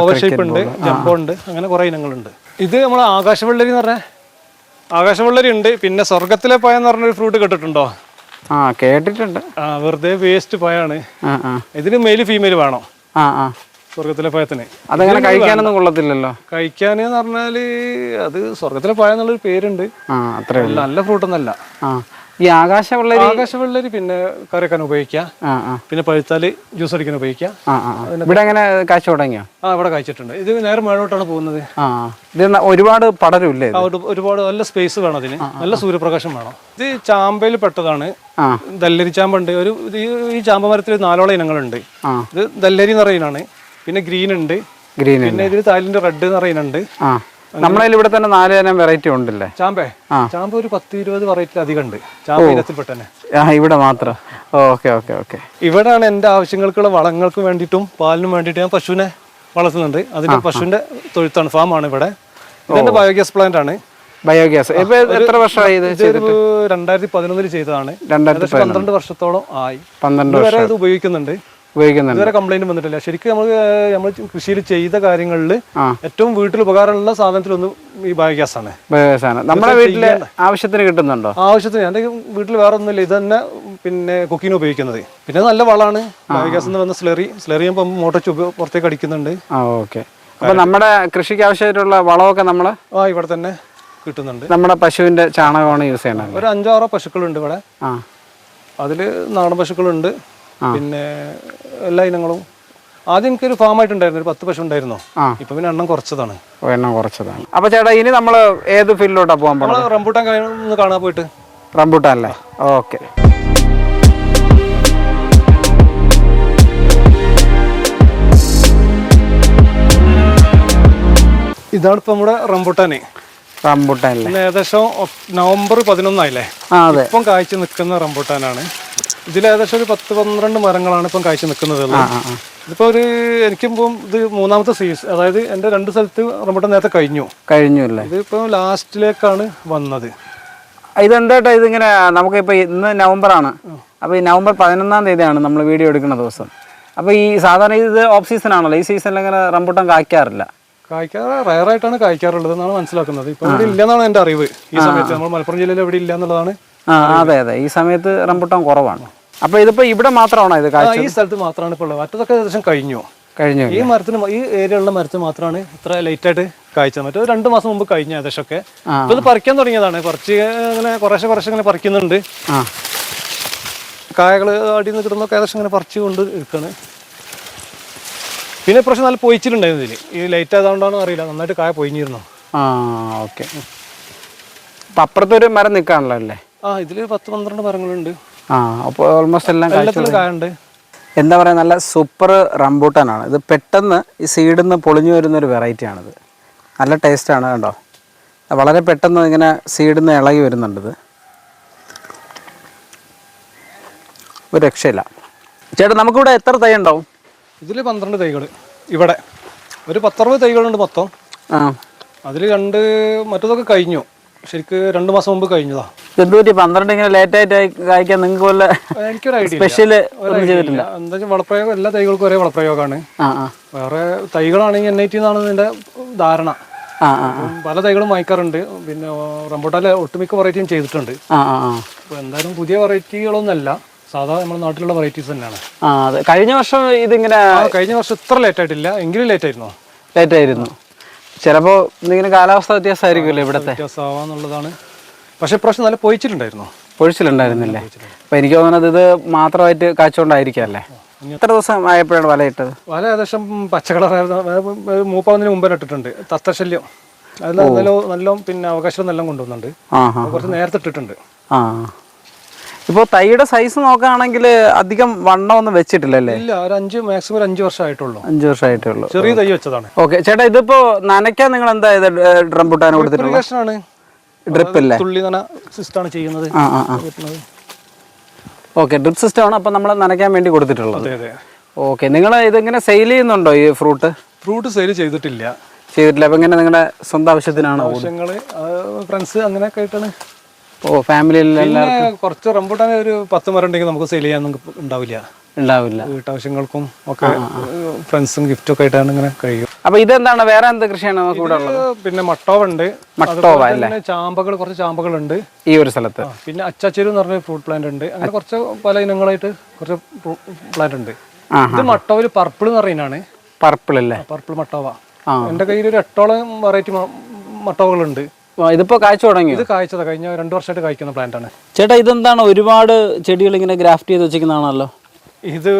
Speaker 1: ഓവർ ഷേപ്പ് ഉണ്ട് ജംബോ ഉണ്ട് അങ്ങനെ കുറെ ഇനങ്ങളുണ്ട് ഇത് നമ്മൾ ആകാശവെള്ളരി എന്ന് പറഞ്ഞ? ആകാശവെള്ളരി ഉണ്ട്. പിന്നെ സ്വർഗത്തിലെ പഴം എന്ന് പറഞ്ഞൊരു ഫ്രൂട്ട് കേട്ടിട്ടുണ്ടോ?
Speaker 2: ആ കേട്ടിട്ടുണ്ട്.
Speaker 1: ആ വെറുതെ വേസ്റ്റ് പഴമാണ് ഇതിന് മെയിൽ ഫീമെയിൽ വേണോ.
Speaker 2: ആ ആ.
Speaker 1: സ്വർഗത്തിലെ പഴത്തിന്.
Speaker 2: അതങ്ങനെ കഴിക്കാനൊന്നും കൊള്ളത്തില്ലല്ലോ?
Speaker 1: കഴിക്കാന് എന്ന് പറഞ്ഞാൽ അത് സ്വർഗത്തിലെ പഴം എന്നുള്ളൊരു പേരുണ്ട്.
Speaker 2: അത്രേ
Speaker 1: നല്ല ഫ്രൂട്ട് ഒന്നല്ല
Speaker 2: ഈ ആകാശവെള്ളരി
Speaker 1: ആകാശവെള്ളരി പിന്നെ കറിവെക്കാൻ ഉപയോഗിക്കാം
Speaker 2: ആ ആ.
Speaker 1: പിന്നെ പഴുത്താൽ ജ്യൂസ് അടിക്കാൻ ഉപയോഗിക്കാം.
Speaker 2: ഇവിടെ അങ്ങനെ കാഴ്ച തുടങ്ങിയോ?
Speaker 1: ആ ഇവിടെ കഴിച്ചിട്ടുണ്ട് ഇത് നേരെ മേളോട്ടാണ് പോകുന്നത്.
Speaker 2: ഇത് ഒരുപാട് പടരുമില്ലേ
Speaker 1: ഒരുപാട് നല്ല സ്പേസ് വേണം അതിന്. നല്ല സൂര്യപ്രകാശം വേണം. ഇത് ചാമ്പയിൽ പെട്ടതാണ്. ദല്ലരി ചാമ്പുണ്ട്. ഒരു ഈ- ഈ ചാമ്പ മരത്തിൽ നാലോളം ഇനങ്ങളുണ്ട്. ഇത് ദല്ലരി എന്ന് പറയുന്നതാണ് പിന്നെ ഗ്രീൻ ഉണ്ട്.
Speaker 2: ഗ്രീൻ
Speaker 1: പിന്നെ ഇതിൽ താലിന്റെ റെഡ് എന്ന് പറയുന്നുണ്ട്.
Speaker 2: ആ. നമ്മളതിൽ ഇവിടെ തന്നെ നാല് തരം വെറൈറ്റി ഉണ്ടല്ലേ?
Speaker 1: ചാമ്പേ. ചാമ്പ ഒരു പത്ത് ഇരുപത് വെറൈറ്റി അധികം ഉണ്ട്. ചാമ്പ ഇനത്തിൽപ്പെട്ട തന്നെ.
Speaker 2: ആ ഇവിടെ മാത്രം. Okay okay okay.
Speaker 1: ഇവിടെയാണ് എന്റെ ആവശ്യങ്ങൾക്കുള്ള വളങ്ങൾക്ക് വേണ്ടിയിട്ടും പാലിനും വേണ്ടിയിട്ട് ഞാൻ പശുവിനെ വളർത്തുന്നുണ്ട്. അതിന്റെ പശുവിന്റെ തൊഴുത്താണ് ഫാം ആണ് ഇവിടെ ഇതെന്റെ ബയോഗ്യാസ് പ്ലാന്റ് ആണ്.
Speaker 2: ബയോഗ്യാസ് എത്ര വർഷമായി
Speaker 1: രണ്ടായിരത്തി പതിനൊന്നിൽ ചെയ്തതാണ്. പന്ത്രണ്ട് വർഷത്തോളം ആയി.
Speaker 2: പന്ത്രണ്ട്
Speaker 1: വരെ ഇത് ഉപയോഗിക്കുന്നുണ്ട്.
Speaker 2: ഉപയോഗിക്കുന്നുണ്ട്.
Speaker 1: ഇതുവരെ കംപ്ലൈന്റ് വന്നിട്ടില്ല. ശരിക്കും നമ്മൾ നമ്മൾ കൃഷിയിൽ ചെയ്ത കാര്യങ്ങളിൽ ഏറ്റവും വീട്ടിൽ ഉപകാരമുള്ള സാധനത്തിലൊന്നും ഈ ബയോഗ്യാസ് ആണ്
Speaker 2: ബയോഗ്യാസ് ആണ് നമ്മുടെ വീട്ടിലെ ആവശ്യത്തിന് കിട്ടുന്നുണ്ടോ?
Speaker 1: ആവശ്യത്തിന് എന്റെ വീട്ടിൽ വേറെ ഒന്നുമില്ല ഇത് തന്നെ പിന്നെ കുക്കിങ്ങിന് ഉപയോഗിക്കുന്നത്. പിന്നെ നല്ല വളമാണ്. ബയോഗ്യാസ് എന്ന് പറഞ്ഞ സ്ലറി സ്ലറി ഞാൻ മോട്ടർ ചുബ് പുറത്തേക്ക് അടിക്കുന്നുണ്ട്.
Speaker 2: ആ ഓക്കെ. അപ്പൊ നമ്മുടെ കൃഷിക്ക് ആവശ്യമായിട്ടുള്ള വളമൊക്കെ നമ്മൾ
Speaker 1: ആ ഇവിടെ തന്നെ കിട്ടുന്നുണ്ട്.
Speaker 2: നമ്മുടെ പശുവിന്റെ ചാണകമാണ് യൂസ് ചെയ്യണത്
Speaker 1: ഒരു അഞ്ചാറോ പശുക്കളുണ്ട് ഇവിടെ.
Speaker 2: ആ.
Speaker 1: അതിൽ നാടൻ പശുക്കളുണ്ട്. പിന്നെ എല്ലാ ഇനങ്ങളും. ആദ്യം എനിക്കൊരു ഫാമായിട്ടുണ്ടായിരുന്നു ഒരു പത്ത് പശു ഉണ്ടായിരുന്നു. ഇപ്പൊ പിന്നെ എണ്ണം കുറച്ചതാണ്.
Speaker 2: എണ്ണം കുറച്ചതാണ്. അപ്പൊ ചേട്ടാ ഇനി നമ്മൾ ഏത് ഫീൽഡിലോട്ടാ പോകാൻ പോകണം
Speaker 1: നമ്മൾ റംബൂട്ടാൻ ഒന്ന് കാണാൻ പോയിട്ട്.
Speaker 2: റംബൂട്ടാൻ അല്ലേ ഓക്കെ.
Speaker 1: ഇതാണ് ഇപ്പൊ നമ്മുടെ റംബൂട്ടാനെ.
Speaker 2: റംബൂട്ടാൻ അല്ലേ
Speaker 1: ഏകദേശം നവംബർ പതിനൊന്നായില്ലേ? ഇപ്പം കാഴ്ച നിൽക്കുന്ന റംബൂട്ടാനാണ്. ഇതിൽ ഏകദേശം ഒരു പത്ത് പന്ത്രണ്ട് മരങ്ങളാണ് ഇപ്പം കാഴ്ച നിൽക്കുന്നത്. ഇതിപ്പോ ഒരു എനിക്കിപ്പം ഇത് മൂന്നാമത്തെ സീസൺ അതായത് എന്റെ രണ്ട് സ്ഥലത്ത് റംബൂട്ടാൻ നേരത്തെ കഴിഞ്ഞു.
Speaker 2: കഴിഞ്ഞു അല്ലേ?
Speaker 1: ഇതിപ്പോ ലാസ്റ്റിലേക്കാണ് വന്നത്.
Speaker 2: ഇതെന്താട്ടാ ഇതിങ്ങനെ നമുക്കിപ്പോൾ ഇന്ന് നവംബറാണ്. അപ്പോൾ ഈ നവംബർ പതിനൊന്നാം തീയതിയാണ് നമ്മൾ വീഡിയോ എടുക്കുന്ന ദിവസം. അപ്പോൾ ഈ സാധാരണ ഇത് ഓഫ് സീസൺ ആണല്ലോ. ഈ സീസണിൽ ഇങ്ങനെ റംബൂട്ടാൻ കായ്ക്കാറില്ല.
Speaker 1: കായ്ക്കാറ് റയറായിട്ടാണ് കായ്ക്കാറുള്ളത് എന്നാണ് മനസ്സിലാക്കുന്നത്. ഇപ്പൊ ഇവിടെ ഇല്ലെന്നാണ് എന്റെ അറിവ്. ഈ സമയത്ത് നമ്മൾ മലപ്പുറം ജില്ലയിൽ എവിടെ ഇല്ല എന്നുള്ളതാണ്
Speaker 2: ആ അതെ അതെ. ഈ സമയത്ത് റംബുട്ടാൻ കുറവാണ്. അപ്പൊ ഇതിപ്പോ ഇവിടെ മാത്രമാണോ ഇത്
Speaker 1: ഈ സ്ഥലത്ത് മാത്രമാണ് ഇപ്പോൾ ഉള്ളത്. മറ്റതൊക്കെ ഏകദേശം കഴിഞ്ഞു.
Speaker 2: കഴിഞ്ഞു
Speaker 1: ഈ മരത്തിന് ഈ ഏരിയയിലുള്ള മരത്തിന് മാത്രമാണ് ഇത്ര ലേറ്റ് ആയിട്ട് കായ്ച്ചത്. മറ്റേ രണ്ട് മാസം മുമ്പ് കഴിഞ്ഞ ഏകദേശം
Speaker 2: ഒക്കെ
Speaker 1: ഇപ്പൊ ഇത് പറിക്കാൻ തുടങ്ങിയതാണ്. കുറച്ച് ഇങ്ങനെ കുറേശ്ശെ കുറേശ്ശെ ഇങ്ങനെ പറിക്കുന്നുണ്ട്.
Speaker 2: ആ.
Speaker 1: കായകൾ അടിയിൽ നിന്ന് കിട്ടുന്നൊക്കെ ഏകദേശം ഇങ്ങനെ പറിച്ചു കൊണ്ട് ഇരിക്കാണ്. പിന്നെ പ്രശ്നം നല്ല പൊയിച്ചിട്ടുണ്ടായിരുന്നു ഇതിൽ ഈ ലൈറ്റ് ആയതുകൊണ്ടാണോ അറിയില്ല. നന്നായിട്ട് കായ പൊയിഞ്ഞിരുന്നു.
Speaker 2: ആ ഓക്കെ അപ്പം അപ്പുറത്തൊരു മരം നിൽക്കാണല്ലോ അല്ലേ?
Speaker 1: ആ ഇതിൽ പത്ത് പന്ത്രണ്ട് മരങ്ങളുണ്ട്.
Speaker 2: ആ അപ്പോൾ ഓൾമോസ്റ്റ് എല്ലാം കായ്ച്ചു
Speaker 1: കായ കായുണ്ട്.
Speaker 2: എന്താ പറയുക നല്ല സൂപ്പർ റംബൂട്ടാനാണ്. ഇത് പെട്ടെന്ന് ഈ സീഡിൽ നിന്ന് പൊളിഞ്ഞു വരുന്നൊരു വെറൈറ്റിയാണിത് നല്ല ടേസ്റ്റാണ് കണ്ടോ? വളരെ പെട്ടെന്ന് ഇങ്ങനെ സീഡിൽ നിന്ന് ഇളകി വരുന്നുണ്ട് ഒരു രക്ഷയില്ല. ചേട്ടാ നമുക്കിവിടെ എത്ര തൈ ഉണ്ടാവും?
Speaker 1: ഇതിൽ പന്ത്രണ്ട് തൈകൾ ഇവിടെ. ഒരു പത്തറുപത് തൈകളുണ്ട് മൊത്തം.
Speaker 2: ആ.
Speaker 1: അതിൽ രണ്ട് മറ്റതൊക്കെ കഴിഞ്ഞു. ശരിക്ക് രണ്ട് മാസം മുമ്പ് കഴിഞ്ഞതാ.
Speaker 2: എന്തുപറ്റി പന്ത്രണ്ട് ഇങ്ങനെ ലേറ്റ് ആയിട്ട് കായ്ക്കാൻ നിങ്ങൾക്ക് വല്ല
Speaker 1: എനിക്കൊരു ഐഡിയ
Speaker 2: സ്പെഷ്യൽ ചെയ്തിട്ടില്ല.
Speaker 1: എന്താ വെച്ചാൽ വളപ്രയോഗം എല്ലാ തൈകൾക്കും ഒരേ വളപ്രയോഗമാണ് വേറെ തൈകളാണെങ്കിൽ എൻ ഐ ടി എന്നാണ് ഇതിന്റെ ധാരണ. പല തൈകളും വാങ്ങിക്കാറുണ്ട്. പിന്നെ റംബോട്ടാലെ ഒട്ടുമിക്ക വെറൈറ്റിയും ചെയ്തിട്ടുണ്ട്. എന്തായാലും പുതിയ വെറൈറ്റികളൊന്നല്ല സാധാ നമ്മുടെ നാട്ടിലുള്ള വെറൈറ്റീസ് തന്നെയാണ്.
Speaker 2: ആ അതെ. കഴിഞ്ഞ വർഷം ഇതിങ്ങനെ
Speaker 1: കഴിഞ്ഞ വർഷം ഇത്ര ലേറ്റ് ആയിട്ടില്ല. എങ്കിലും ലേറ്റ് ആയിരുന്നു?
Speaker 2: ലേറ്റ് ആയിരുന്നു. ചിലപ്പോൾ ഇതിങ്ങനെ കാലാവസ്ഥ വ്യത്യാസമായിരിക്കുമല്ലോ ഇവിടുത്തെ.
Speaker 1: വ്യത്യാസമാവാന്നുള്ളതാണ്. പക്ഷെ ഇപ്രാവശ്യം നല്ല പൊയിച്ചിട്ടുണ്ടായിരുന്നു
Speaker 2: പൊഴിച്ചിലുണ്ടായിരുന്നില്ലേ അപ്പൊ എനിക്ക് തോന്നുന്നത് ഇത് മാത്രമായിട്ട് കാച്ചുകൊണ്ടായിരിക്കും അല്ലേ? എത്ര ദിവസം ആയപ്പോഴാണ് വലയിട്ടത്
Speaker 1: വല ഏകദേശം പച്ചക്കളറായിരുന്നു മൂപ്പാവുന്നതിന് മുമ്പേ ഇട്ടിട്ടുണ്ട്. തത്തശല്യം. അത് നല്ല നല്ല പിന്നെ അവകാശം നല്ല കൊണ്ടുവന്നുണ്ട് കുറച്ച് നേരത്തെ ഇട്ടിട്ടുണ്ട്.
Speaker 2: ആ. ഇപ്പോൾ തൈയുടെ സൈസ് നോക്കുകയാണെങ്കിൽ അധികം വണ്ണം ഒന്നും വെച്ചിട്ടില്ലല്ലേ?
Speaker 1: ഇല്ല ഒരു അഞ്ച് മാക്സിമം ഒരു അഞ്ച് വർഷമായിട്ടുള്ളൂ.
Speaker 2: അഞ്ച് വർഷമായിട്ടേ ഉള്ളൂ
Speaker 1: ചെറിയ തൈ വെച്ചതാണ്.
Speaker 2: ഓക്കെ ചേട്ടാ ഇതിപ്പോ നനയ്ക്കാൻ നിങ്ങൾ എന്താ ഇത് റംബുട്ടാൻ കൊടുത്തിട്ടുള്ളത്? ഡ്രിപ്പ് ഇല്ലേ
Speaker 1: തുള്ളി നന സിസ്റ്റാണ് ചെയ്യുന്നത്.
Speaker 2: ഓക്കെ ഡ്രിപ്പ് സിസ്റ്റം ആണ് അപ്പൊ നമ്മൾ നനയ്ക്കാൻ വേണ്ടി കൊടുത്തിട്ടുള്ളത്. ഓക്കെ നിങ്ങൾ ഇതെങ്ങനെ സെയിൽ ചെയ്യുന്നുണ്ടോ ഈ ഫ്രൂട്ട്
Speaker 1: ഫ്രൂട്ട് സെയിൽ ചെയ്തിട്ടില്ല.
Speaker 2: ചെയ്തിട്ടില്ല. അപ്പൊ ഇങ്ങനെ നിങ്ങളുടെ സ്വന്തം ആവശ്യത്തിനാണോ
Speaker 1: ഫ്രണ്ട്സ് അങ്ങനെയൊക്കെ ആയിട്ടാണ്.
Speaker 2: ഓ ഫാമിലിയിൽ
Speaker 1: എല്ലാവർക്കും കുറച്ച് റംബൂട്ടാൻ ഒരു പത്ത് മരം ഉണ്ടെങ്കിൽ നമുക്ക് സെയിൽ ചെയ്യാൻ ഉണ്ടാവില്ല.
Speaker 2: ഉണ്ടാവില്ല.
Speaker 1: വീട്ടാവശ്യങ്ങൾക്കും ഒക്കെ ഫ്രണ്ട്സും ഗിഫ്റ്റും ഒക്കെ ആയിട്ടാണ് ഇങ്ങനെ കഴിയും.
Speaker 2: അപ്പൊ ഇതെന്താണ്? വേറെ എന്ത് കൃഷിയാണ് നമുക്ക് ഇവിടെ ഉള്ളത്?
Speaker 1: പിന്നെ മട്ടോവ ഉണ്ട്
Speaker 2: മട്ടോവ
Speaker 1: അല്ലേ ചാമ്പകൾ കുറച്ച് ചാമ്പകളുണ്ട്.
Speaker 2: ഈ ഒരു സ്ഥലത്ത്.
Speaker 1: പിന്നെ അച്ചാച്ചേരു എന്ന് പറഞ്ഞ ഫ്രൂട്ട് പ്ലാന്റ് ഉണ്ട്. അങ്ങനെ കുറച്ച് പല ഇനങ്ങളായിട്ട് കുറച്ച് പ്ലാന്റ് ഉണ്ട്. ഇത് മട്ടോവിൽ പർപ്പിൾ എന്ന് പറയുന്നതാണ്
Speaker 2: പർപ്പിൾ അല്ലേ?
Speaker 1: പർപ്പിൾ മട്ടോവ. എന്റെ കയ്യിൽ ഒരു എട്ടോളം വെറൈറ്റി മട്ടോകളുണ്ട്
Speaker 2: ഓ, ഇതിപ്പോ കാഴ്ച തുടങ്ങി
Speaker 1: ഇത് കായ്ച്ചതാ കഴിഞ്ഞ രണ്ടു വർഷമായിട്ട് കായ്ക്കുന്ന പ്ലാന്റ് ആണ്.
Speaker 2: ചേട്ടാ ഇതെന്താണ്? ഒരുപാട് ചെടികൾ ഇങ്ങനെ ഗ്രാഫ്റ്റ് ചെയ്ത് വെച്ചിരിക്കുന്നതാണല്ലോ.
Speaker 1: ഇത്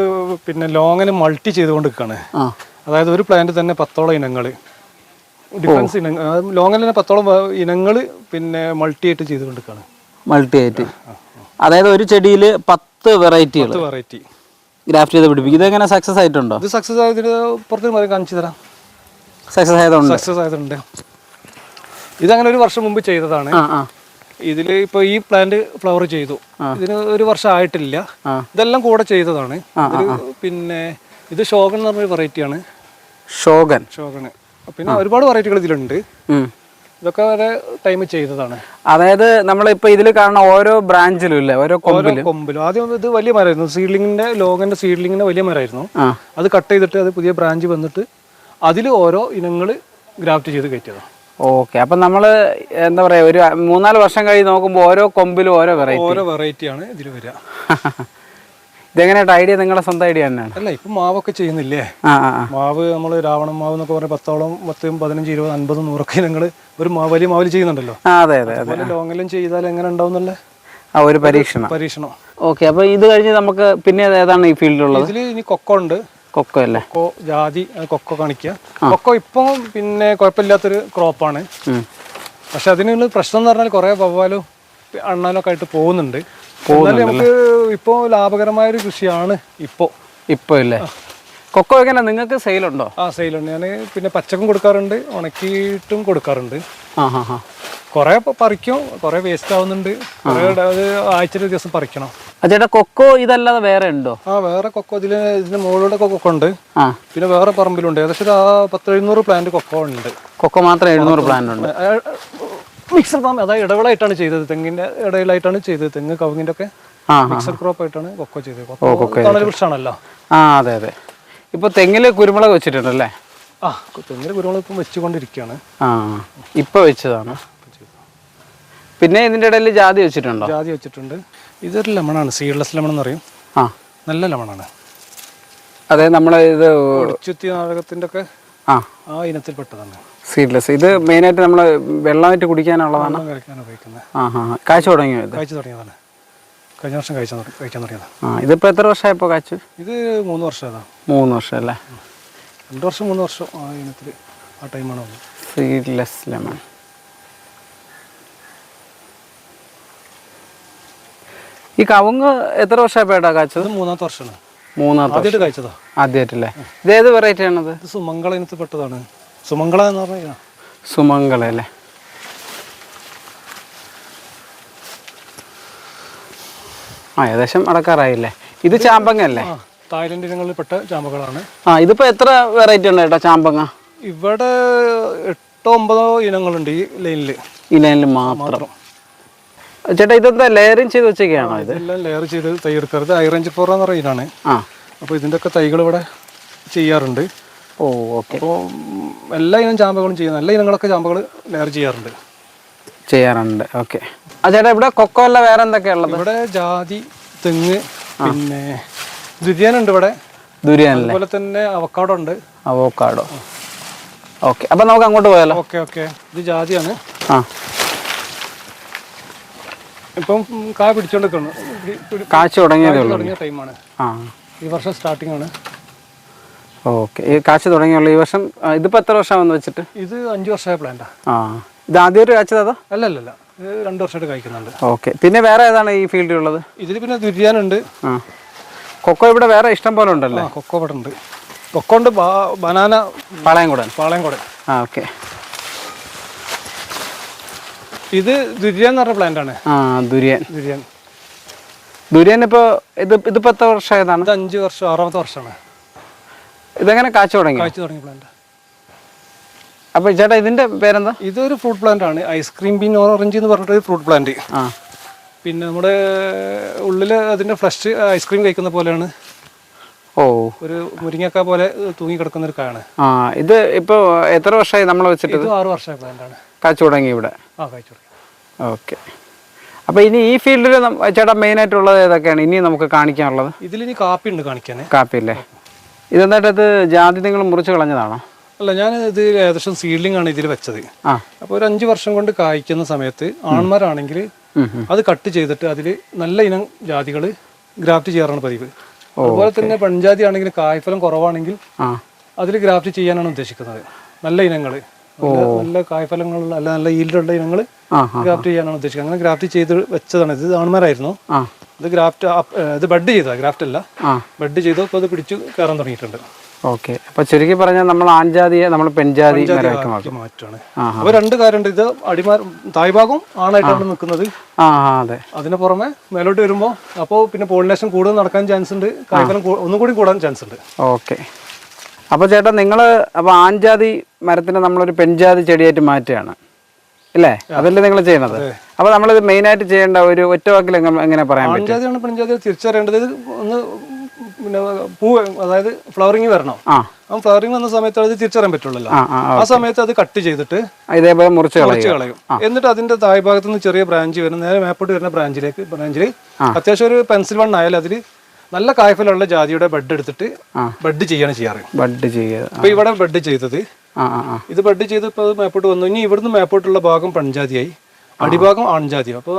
Speaker 1: പിന്നെ ലോങ്ങിന് മൾട്ടി ചെയ്തുകൊണ്ട് നിൽക്കുകയാണ് അതായത് ഒരു പ്ലാന്റ് തന്നെ പത്തോളം ഇനങ്ങൾ ഡിഫറൻസ് ഇനങ്ങൾ ലോങ്ങിൽ തന്നെ പത്തോളം ഇനങ്ങൾ പിന്നെ മൾട്ടി ആയിട്ട് ചെയ്തുകൊണ്ട് നിൽക്കുകയാണ്
Speaker 2: മൾട്ടി ആയിട്ട് അതായത് ഒരു ചെടിയിൽ പത്ത് വെറൈറ്റികൾ
Speaker 1: വെറൈറ്റി
Speaker 2: ഗ്രാഫ്റ്റ് ചെയ്ത് പിടിപ്പിക്കും. എങ്ങനെ സക്സസ് ആയിട്ടുണ്ടോ?
Speaker 1: ഇത് സക്സസ് ആയതിന് പുറത്ത് കാണിച്ചു തരാം.
Speaker 2: സക്സസ് ആയതുണ്ട്.
Speaker 1: സക്സസ് ആയതുണ്ട്. ഇതങ്ങനെ ഒരു വർഷം മുമ്പ് ചെയ്തതാണ്.
Speaker 2: ഇതിൽ
Speaker 1: ഇതിൽ ഇപ്പൊ ഈ പ്ലാന്റ് ഫ്ലവർ ചെയ്തു. ഇതിന് ഒരു വർഷം ആയിട്ടില്ല. ഇതെല്ലാം കൂടെ ചെയ്തതാണ്. പിന്നെ ഇത് ഷോഗൻ എന്ന് പറഞ്ഞൊരു വെറൈറ്റിയാണ്
Speaker 2: ഷോഗൻ
Speaker 1: ഷോഗണ് പിന്നെ ഒരുപാട് വെറൈറ്റികൾ ഇതിലുണ്ട്. ഇതൊക്കെ വരെ ടൈം ചെയ്തതാണ്.
Speaker 2: അതായത് നമ്മളിപ്പോ ഇതിൽ കാണുന്ന ഓരോ ബ്രാഞ്ചിലും ഇല്ലേ? ഓരോ കൊമ്പിലും.
Speaker 1: കൊമ്പിലും. ആദ്യം ഇത് വലിയ മരമായിരുന്നു. സീഡ്ലിങ്ങിന്റെ ലോഗന്റെ സീഡ്ലിങ്ങിന്റെ വലിയ മരമായിരുന്നു. അത് കട്ട് ചെയ്തിട്ട് അത് പുതിയ ബ്രാഞ്ച് വന്നിട്ട് അതിൽ ഓരോ ഇനങ്ങൾ ഗ്രാഫ്റ്റ് ചെയ്ത് കയറ്റിയതാണ്
Speaker 2: ഓക്കെ. അപ്പൊ നമ്മൾ എന്താ പറയാ ഒരു മൂന്നാൽ വർഷം കഴിഞ്ഞ് നോക്കുമ്പോൾ ഓരോ കൊമ്പിലും ഓരോ വെറൈറ്റി
Speaker 1: ഓരോ വെറൈറ്റിയാണ് ഇതിൽ വരിക.
Speaker 2: ഇതെങ്ങനെയായിട്ട് ഐഡിയ നിങ്ങളുടെ സ്വന്തം ഐഡിയ തന്നെയാണ്.
Speaker 1: അല്ല ഇപ്പൊ മാവൊക്കെ ചെയ്യുന്നില്ലേ? മാവ് നമ്മൾ രാവണ മാവ് എന്നൊക്കെ പറഞ്ഞ പത്തോളം പത്തും പതിനഞ്ച് ഇരുപത് അൻപത് നൂറൊക്കെ നിങ്ങൾ ഒരു മാവ് വലിയ മാവിൽ ചെയ്യുന്നുണ്ടല്ലോ?
Speaker 2: അതെ അതെ അതെ.
Speaker 1: അതുപോലെ ലോങ്ങിലും ചെയ്താൽ എങ്ങനെ ഉണ്ടാവുന്നല്ലേ
Speaker 2: ആ ഒരു പരീക്ഷണം.
Speaker 1: പരീക്ഷണം.
Speaker 2: ഓക്കെ അപ്പൊ ഇത് കഴിഞ്ഞ് നമുക്ക് പിന്നെ ഏതാണ് ഈ ഫീൽഡിലുള്ളത്?
Speaker 1: ഇതിൽ ഇനി കൊക്കോ ഉണ്ട്.
Speaker 2: കൊക്കോ അല്ലേ?
Speaker 1: കൊക്കോ ജാതി കൊക്കോ കാണിക്കുക കൊക്കോ ഇപ്പം പിന്നെ കുഴപ്പമില്ലാത്തൊരു ക്രോപ്പാണ്. പക്ഷെ അതിനുള്ള പ്രശ്നം എന്ന് പറഞ്ഞാൽ കുറേ വവ്വാലും അണ്ണാനും ഒക്കെ ആയിട്ട് പോകുന്നുണ്ട്. എന്നാലും നമുക്ക് ഇപ്പോൾ ലാഭകരമായ ഒരു കൃഷിയാണ് ഇപ്പോൾ
Speaker 2: ഇപ്പൊ ഇല്ലേ കൊക്കോ എങ്ങനെ? നിങ്ങൾക്ക് സെയിലുണ്ടോ?
Speaker 1: ആ സെയിലുണ്ട്. ഞാൻ പിന്നെ പച്ചക്കും കൊടുക്കാറുണ്ട്. ഉണക്കിയിട്ടും കൊടുക്കാറുണ്ട്.
Speaker 2: ആ ഹാ ഹാ
Speaker 1: കുറേ പറിക്കും. കുറെ വേസ്റ്റ് ആവുന്നുണ്ട്. കുറേ അത് ആഴ്ചയിൽ ദിവസം പറിക്കണം.
Speaker 2: ആ ചേട്ടാ കൊക്കോ ഇതല്ലാതെ വേറെ ഉണ്ടോ?
Speaker 1: ആ വേറെ കൊക്കോ. ഇതിൽ ഇതിന് മുകളിലൂടെ കൊക്കോ ഉണ്ട്.
Speaker 2: ആ.
Speaker 1: പിന്നെ വേറെ പറമ്പിലുണ്ട്. ഏകദേശം ഒരു ആ പത്ത് എഴുന്നൂറ് പ്ലാന്റ് കൊക്കോ ഉണ്ട്.
Speaker 2: കൊക്കോ മാത്രം എഴുന്നൂറ് പ്ലാന്റ് ഉണ്ട്.
Speaker 1: മിക്സർ ഫാം അതായത് ഇടവിളായിട്ടാണ് ചെയ്തത്. തെങ്ങിന്റെ ഇടയിലായിട്ടാണ് ചെയ്തത്. തെങ്ങ് കവുങ്ങിന്റെ ഒക്കെ മിക്സർ ക്രോപ്പ് ആയിട്ടാണ് കൊക്കോ ചെയ്തത്. കൊക്കോ തണൽ വൃക്ഷമാണല്ലോ.
Speaker 2: ആ അതെ അതെ. ഇപ്പൊ തെങ്ങിൽ കുരുമുളക് വെച്ചിട്ടുണ്ടല്ലേ?
Speaker 1: ആ തെങ്ങിൽ കുരുമുളക് ഇപ്പം വെച്ചുകൊണ്ടിരിക്കുകയാണ്.
Speaker 2: ആ ഇപ്പൊ വെച്ചതാണ്. പിന്നെ ഇതിന്റെ ഇടയിൽ ജാതി വെച്ചിട്ടുണ്ടോ?
Speaker 1: ജാതി വെച്ചിട്ടുണ്ട്. ഇതൊരു ലെമണാണ് സീഡ്ലെസ് ലെമൺ എന്ന് പറയും.
Speaker 2: ആ.
Speaker 1: നല്ല ലെമണാണ്.
Speaker 2: അതെ നമ്മളെ ഇത്
Speaker 1: ഒളിച്ചുത്തി നാടകത്തിന്റെ ഒക്കെ
Speaker 2: ആ
Speaker 1: ആ ഇനത്തിൽപ്പെട്ടതാണ്
Speaker 2: സീഡ്ലെസ്. ഇത് മെയിനായിട്ട് നമ്മൾ വെള്ളമായിട്ട് കുടിക്കാനുള്ളതാണ്?
Speaker 1: കഴിക്കാൻ ഉപയോഗിക്കുന്നത്.
Speaker 2: ആ ഹാ കാഴ്ച തുടങ്ങിയത്
Speaker 1: കാഴ്ച തുടങ്ങിയതാണ്. കഴിഞ്ഞ വർഷം കഴിച്ചാൽ കഴിക്കാൻ തുടങ്ങിയതാണ്
Speaker 2: ആ ഇതിപ്പോൾ എത്ര വർഷമായപ്പോ കാച്ചു?
Speaker 1: ഇത് മൂന്ന് വർഷമാണ്
Speaker 2: മൂന്ന് വർഷം അല്ലേ
Speaker 1: രണ്ട് വർഷം മൂന്ന് വർഷം ആ ഇനത്തിൽ ആ ടൈമാണ് വന്നത്.
Speaker 2: സീഡ്ലെസ് ലെമൺ ഈ കവുങ്ങ് എത്ര വർഷമായിട്ടാ കാച്ചത്?
Speaker 1: മൂന്നാമത്തെ വർഷമാണ്.
Speaker 2: മൂന്നാമത്തെ
Speaker 1: ആദ്യമായിട്ട് കഴിച്ചതാ
Speaker 2: ആദ്യമായിട്ടല്ലേ? ഇതേത് വെറൈറ്റി ആണത്?
Speaker 1: ഇത് സുമംഗള ഇനത്തിൽപ്പെട്ടതാണ്. സുമംഗള എന്ന് പറഞ്ഞാൽ
Speaker 2: സുമംഗള അല്ലേ? ആ ഏകദേശം അടക്കാറായില്ലേ? ഇത് ചാമ്പങ്ങ അല്ലേ
Speaker 1: തായ്ലൻഡ് ഇനങ്ങളിൽപ്പെട്ട ചാമ്പകളാണ്.
Speaker 2: ആ ഇതിപ്പോ എത്ര വെറൈറ്റി ഉണ്ട് ചേട്ടാ ചാമ്പങ്ങ?
Speaker 1: ഇവിടെ എട്ടോ ഒമ്പതോ ഇനങ്ങളുണ്ട് ഈ ലൈനിൽ
Speaker 2: ഈ ലൈനിൽ മാത്രം. ചേട്ടാ ഇതെന്താ ലെയറിങ് ചെയ്ത് വെച്ചൊക്കെയാണോ ഇത്?
Speaker 1: ഇതെല്ലാം ലെയർ ചെയ്ത് തൈ എടുക്കാറ് ഹൈ റേഞ്ച് ഫോർ എന്ന് പറയുന്നതാണ്
Speaker 2: ആ.
Speaker 1: അപ്പോൾ ഇതിന്റെ ഒക്കെ തൈകൾ ഇവിടെ ചെയ്യാറുണ്ട്.
Speaker 2: ഓ ഓക്കെ.
Speaker 1: അപ്പോൾ എല്ലാ ഇനം ചാമ്പകളും ചെയ്യുന്നു എല്ലാ ഇനങ്ങളൊക്കെ ചാമ്പകൾ ലെയർ ചെയ്യാറുണ്ട്.
Speaker 2: ചെയ്യാറുണ്ട്. ഓക്കെ. ചേട്ടാ ഇവിടെ കൊക്കോ അല്ല വേറെ എന്തൊക്കെയാ ഉള്ളത്?
Speaker 1: ഇവിടെ ജാതി തെങ്ങ് പിന്നെ ദുര്യാനുണ്ട് ഇവിടെ.
Speaker 2: ദുരിയാനല്ലേ?
Speaker 1: അതുപോലെ തന്നെ അവക്കാടോ ഉണ്ട്
Speaker 2: അവക്കാടോ. ഓക്കെ അപ്പൊ നമുക്ക് അങ്ങോട്ട് പോയാലോ?
Speaker 1: Okay okay. ഇത് ജാതിയാണ്.
Speaker 2: ആ.
Speaker 1: ഇപ്പം കാ പിടിച്ചോണ്ടിരിക്കുന്നു. പിടി- പിടി-
Speaker 2: കാച്ചു
Speaker 1: തുടങ്ങിയ ടൈമാണ്.
Speaker 2: ആ.
Speaker 1: ഈ വർഷം സ്റ്റാർട്ടിംഗ് ആണ്.
Speaker 2: ഓക്കെ ഈ കാച്ചു തുടങ്ങിയുള്ളൂ ഈ വർഷം ഇതിപ്പോ എത്ര വർഷം വന്ന് വെച്ചിട്ട്?
Speaker 1: ഇത് അഞ്ചു വർഷമായ പ്ലാന്റാ
Speaker 2: ആ. ഇത് ആദ്യമായിട്ട് കാച്ചതാ അതോ?
Speaker 1: അല്ല അല്ല രണ്ട് വർഷമായിട്ട് കഴിക്കുന്നുണ്ട്.
Speaker 2: ഓക്കെ. പിന്നെ വേറെ ഏതാണ് ഈ ഫീൽഡിൽ ഉള്ളത്?
Speaker 1: ഇതിൽ പിന്നെ ദുര്യാനുണ്ട്.
Speaker 2: ആ. കൊക്കോ ഇവിടെ വേറെ ഇഷ്ടം പോലെ ഉണ്ടല്ലോ?
Speaker 1: കൊക്കോ ഇവിടെ ഉണ്ട്. കൊക്കോ ഉണ്ട് ബനാന
Speaker 2: പാളയം കൂടെ
Speaker 1: പാളയം കൂടെ
Speaker 2: ആ ഓക്കെ.
Speaker 1: ഇത് ദുര്യാൻ എന്ന് പറഞ്ഞ പ്ലാന്റ് ആണ്.
Speaker 2: ആ ദുര്യൻ.
Speaker 1: ദുര്യാൻ.
Speaker 2: ദുരിയൻ ഇപ്പോൾ ഇത് ഇതിപ്പോ എത്ര വർഷമായതാണ്?
Speaker 1: ഇത് അഞ്ച് വർഷം ആറാമത്തെ വർഷമാണ്.
Speaker 2: ഇതെങ്ങനെ കാച്ചു തുടങ്ങി?
Speaker 1: കാച്ചു തുടങ്ങി പ്ലാന്റ്
Speaker 2: അപ്പോൾ ചേട്ടാ ഇതിന്റെ പേരെന്താ?
Speaker 1: ഇതൊരു ഫ്രൂട്ട് പ്ലാന്റ് ആണ്. ഐസ്ക്രീം ബീൻ ഓറഞ്ച് എന്ന് പറഞ്ഞിട്ട് ഫ്രൂട്ട് പ്ലാന്റ്. പിന്നെ നമ്മുടെ ഉള്ളിൽ അതിന്റെ ഫ്ലഷ് ഐസ്ക്രീം കഴിക്കുന്ന പോലെയാണ്.
Speaker 2: ഓ.
Speaker 1: ഒരു മുരിങ്ങക്ക പോലെ തൂങ്ങി കിടക്കുന്ന ഒരു കാണ്.
Speaker 2: ആ ഇത് ഇപ്പൊ എത്ര വർഷമായി നമ്മൾ വെച്ചിട്ട്
Speaker 1: ഇത് ആറ് വർഷമായ പ്ലാന്റ് ആണ്.
Speaker 2: കാച്ചു തുടങ്ങി ഇവിടെ?
Speaker 1: ആ കാച്ചു തുടങ്ങി.
Speaker 2: ഓക്കെ. അപ്പൊ ഇനി ഈ ഫീൽഡിൽ ചേട്ടാ മെയിൻ ആയിട്ടുള്ളത് ഏതൊക്കെയാണ്? ഇനി നമുക്ക് കാണിക്കാനുള്ളത്.
Speaker 1: ഇതിൽ ഇനി കാപ്പി ഉണ്ട് കാണിക്കാൻ
Speaker 2: കാപ്പിയല്ലേ? ഇതെന്തായിട്ട് ഇത് ജാതി നിങ്ങൾ മുറിച്ച് കളഞ്ഞതാണോ?
Speaker 1: അല്ല ഞാൻ ഇത് ഏകദേശം സീഡ്ലിംഗ് ആണ് ഇതിൽ വെച്ചത്.
Speaker 2: അപ്പൊ
Speaker 1: അപ്പോൾ ഒരു അഞ്ച് വർഷം കൊണ്ട് കായ്ക്കുന്ന സമയത്ത് ആൺമാരാണെങ്കിൽ. അത് കട്ട് ചെയ്തിട്ട് അതിൽ നല്ല ഇനം ജാതികൾ ഗ്രാഫ്റ്റ് ചെയ്യാറാണ് പതിവ്. അതുപോലെ തന്നെ പെൺജാതി ആണെങ്കിൽ കായ്ഫലം കുറവാണെങ്കിൽ അതിൽ ഗ്രാഫ്റ്റ് ചെയ്യാനാണ് ഉദ്ദേശിക്കുന്നത്. നല്ല ഇനങ്ങൾ നല്ല കായ്ഫലങ്ങളുള്ള അല്ല നല്ല ഈൽഡുള്ള ഇനങ്ങൾ ഗ്രാഫ്റ്റ് ചെയ്യാനാണ് ഉദ്ദേശിക്കുന്നത്. അങ്ങനെ ഗ്രാഫ്റ്റ് ചെയ്ത് വെച്ചതാണ്. ഇത് ആൺമാരായിരുന്നു? ഇത് ഗ്രാഫ്റ്റ് ഇത് ബഡ് ചെയ്താ ഗ്രാഫ്റ്റ് അല്ല. ബഡ് ചെയ്തോ അപ്പോൾ അത് പിടിച്ചു കയറാൻ തുടങ്ങിയിട്ടുണ്ട്.
Speaker 2: ഓക്കെ. അപ്പൊ ചുരുക്കി പറഞ്ഞാൽ നമ്മൾ ആൺജാതിയെ നമ്മൾ പെൺജാതി
Speaker 1: മാറ്റാണ് അപ്പൊ രണ്ട് കാര്യമുണ്ട്. ഇത് അടിമാർ തായ്ഭാഗം ആണായിട്ടാണ് നിൽക്കുന്നത്.
Speaker 2: അതെ.
Speaker 1: അതിന് പുറമെ മേലോട്ട് വരുമ്പോ അപ്പോ പിന്നെ പോളിനേഷൻ കൂടുതൽ നടക്കാൻ ചാൻസ് ഉണ്ട്. കായ്ഫലം ഒന്നും കൂടി കൂടാൻ ചാൻസ് ഉണ്ട്.
Speaker 2: ഓക്കെ. അപ്പൊ ചേട്ടാ നിങ്ങൾ അപ്പൊ ആൺജാതി മരത്തിനെ നമ്മളൊരു പെൺജാതി ചെടിയായിട്ട് മാറ്റുകയാണ്. അല്ലേ? അതല്ലേ നിങ്ങൾ ചെയ്യുന്നത്? അപ്പോൾ നമ്മളിത് മെയിനായിട്ട് ചെയ്യേണ്ട ഒരു ഒറ്റ വാക്കിൽ എങ്ങനെ പറയാൻ പറ്റും?
Speaker 1: തിരിച്ചറിയേണ്ടത്. ഒന്ന് പിന്നെ പൂ അതായത് ഫ്ലവറിങ് വരണം.
Speaker 2: ആ.
Speaker 1: ഫ്ലവറിങ് വന്ന സമയത്ത് അത് തിരിച്ചറിയാൻ പറ്റുള്ളല്ലോ.
Speaker 2: ആ
Speaker 1: സമയത്ത് അത് കട്ട് ചെയ്തിട്ട്
Speaker 2: ഇതേപോലെ മുറിച്ച് മുറിച്ച്
Speaker 1: കളയും. എന്നിട്ട് അതിന്റെ താഴ്ഭാഗത്ത് നിന്ന് ചെറിയ ബ്രാഞ്ച് വരുന്ന നേരെ മേപ്പോട്ട് വരുന്ന ബ്രാഞ്ചിലേക്ക് ബ്രാഞ്ചിൽ അത്യാവശ്യം ഒരു പെൻസിൽ വൺ ആയാൽ അതിൽ നല്ല കായ്ഫലമുള്ള ജാതിയുടെ ബഡ് എടുത്തിട്ട് ബെഡ് ചെയ്യാണ് ചെയ്യാറ്.
Speaker 2: ബഡ് ചെയ്യുക.
Speaker 1: അപ്പൊ ഇവിടെ ബഡ് ചെയ്തത്. ഇത് ബഡ് ചെയ്ത് ഇപ്പൊ മേപ്പോട്ട് വന്നു. ഇനി ഇവിടുന്ന് മേപ്പോട്ടുള്ള ഭാഗം പെൺജാതിയായി. അടിഭാഗം ആൺജാതിയും. അപ്പോൾ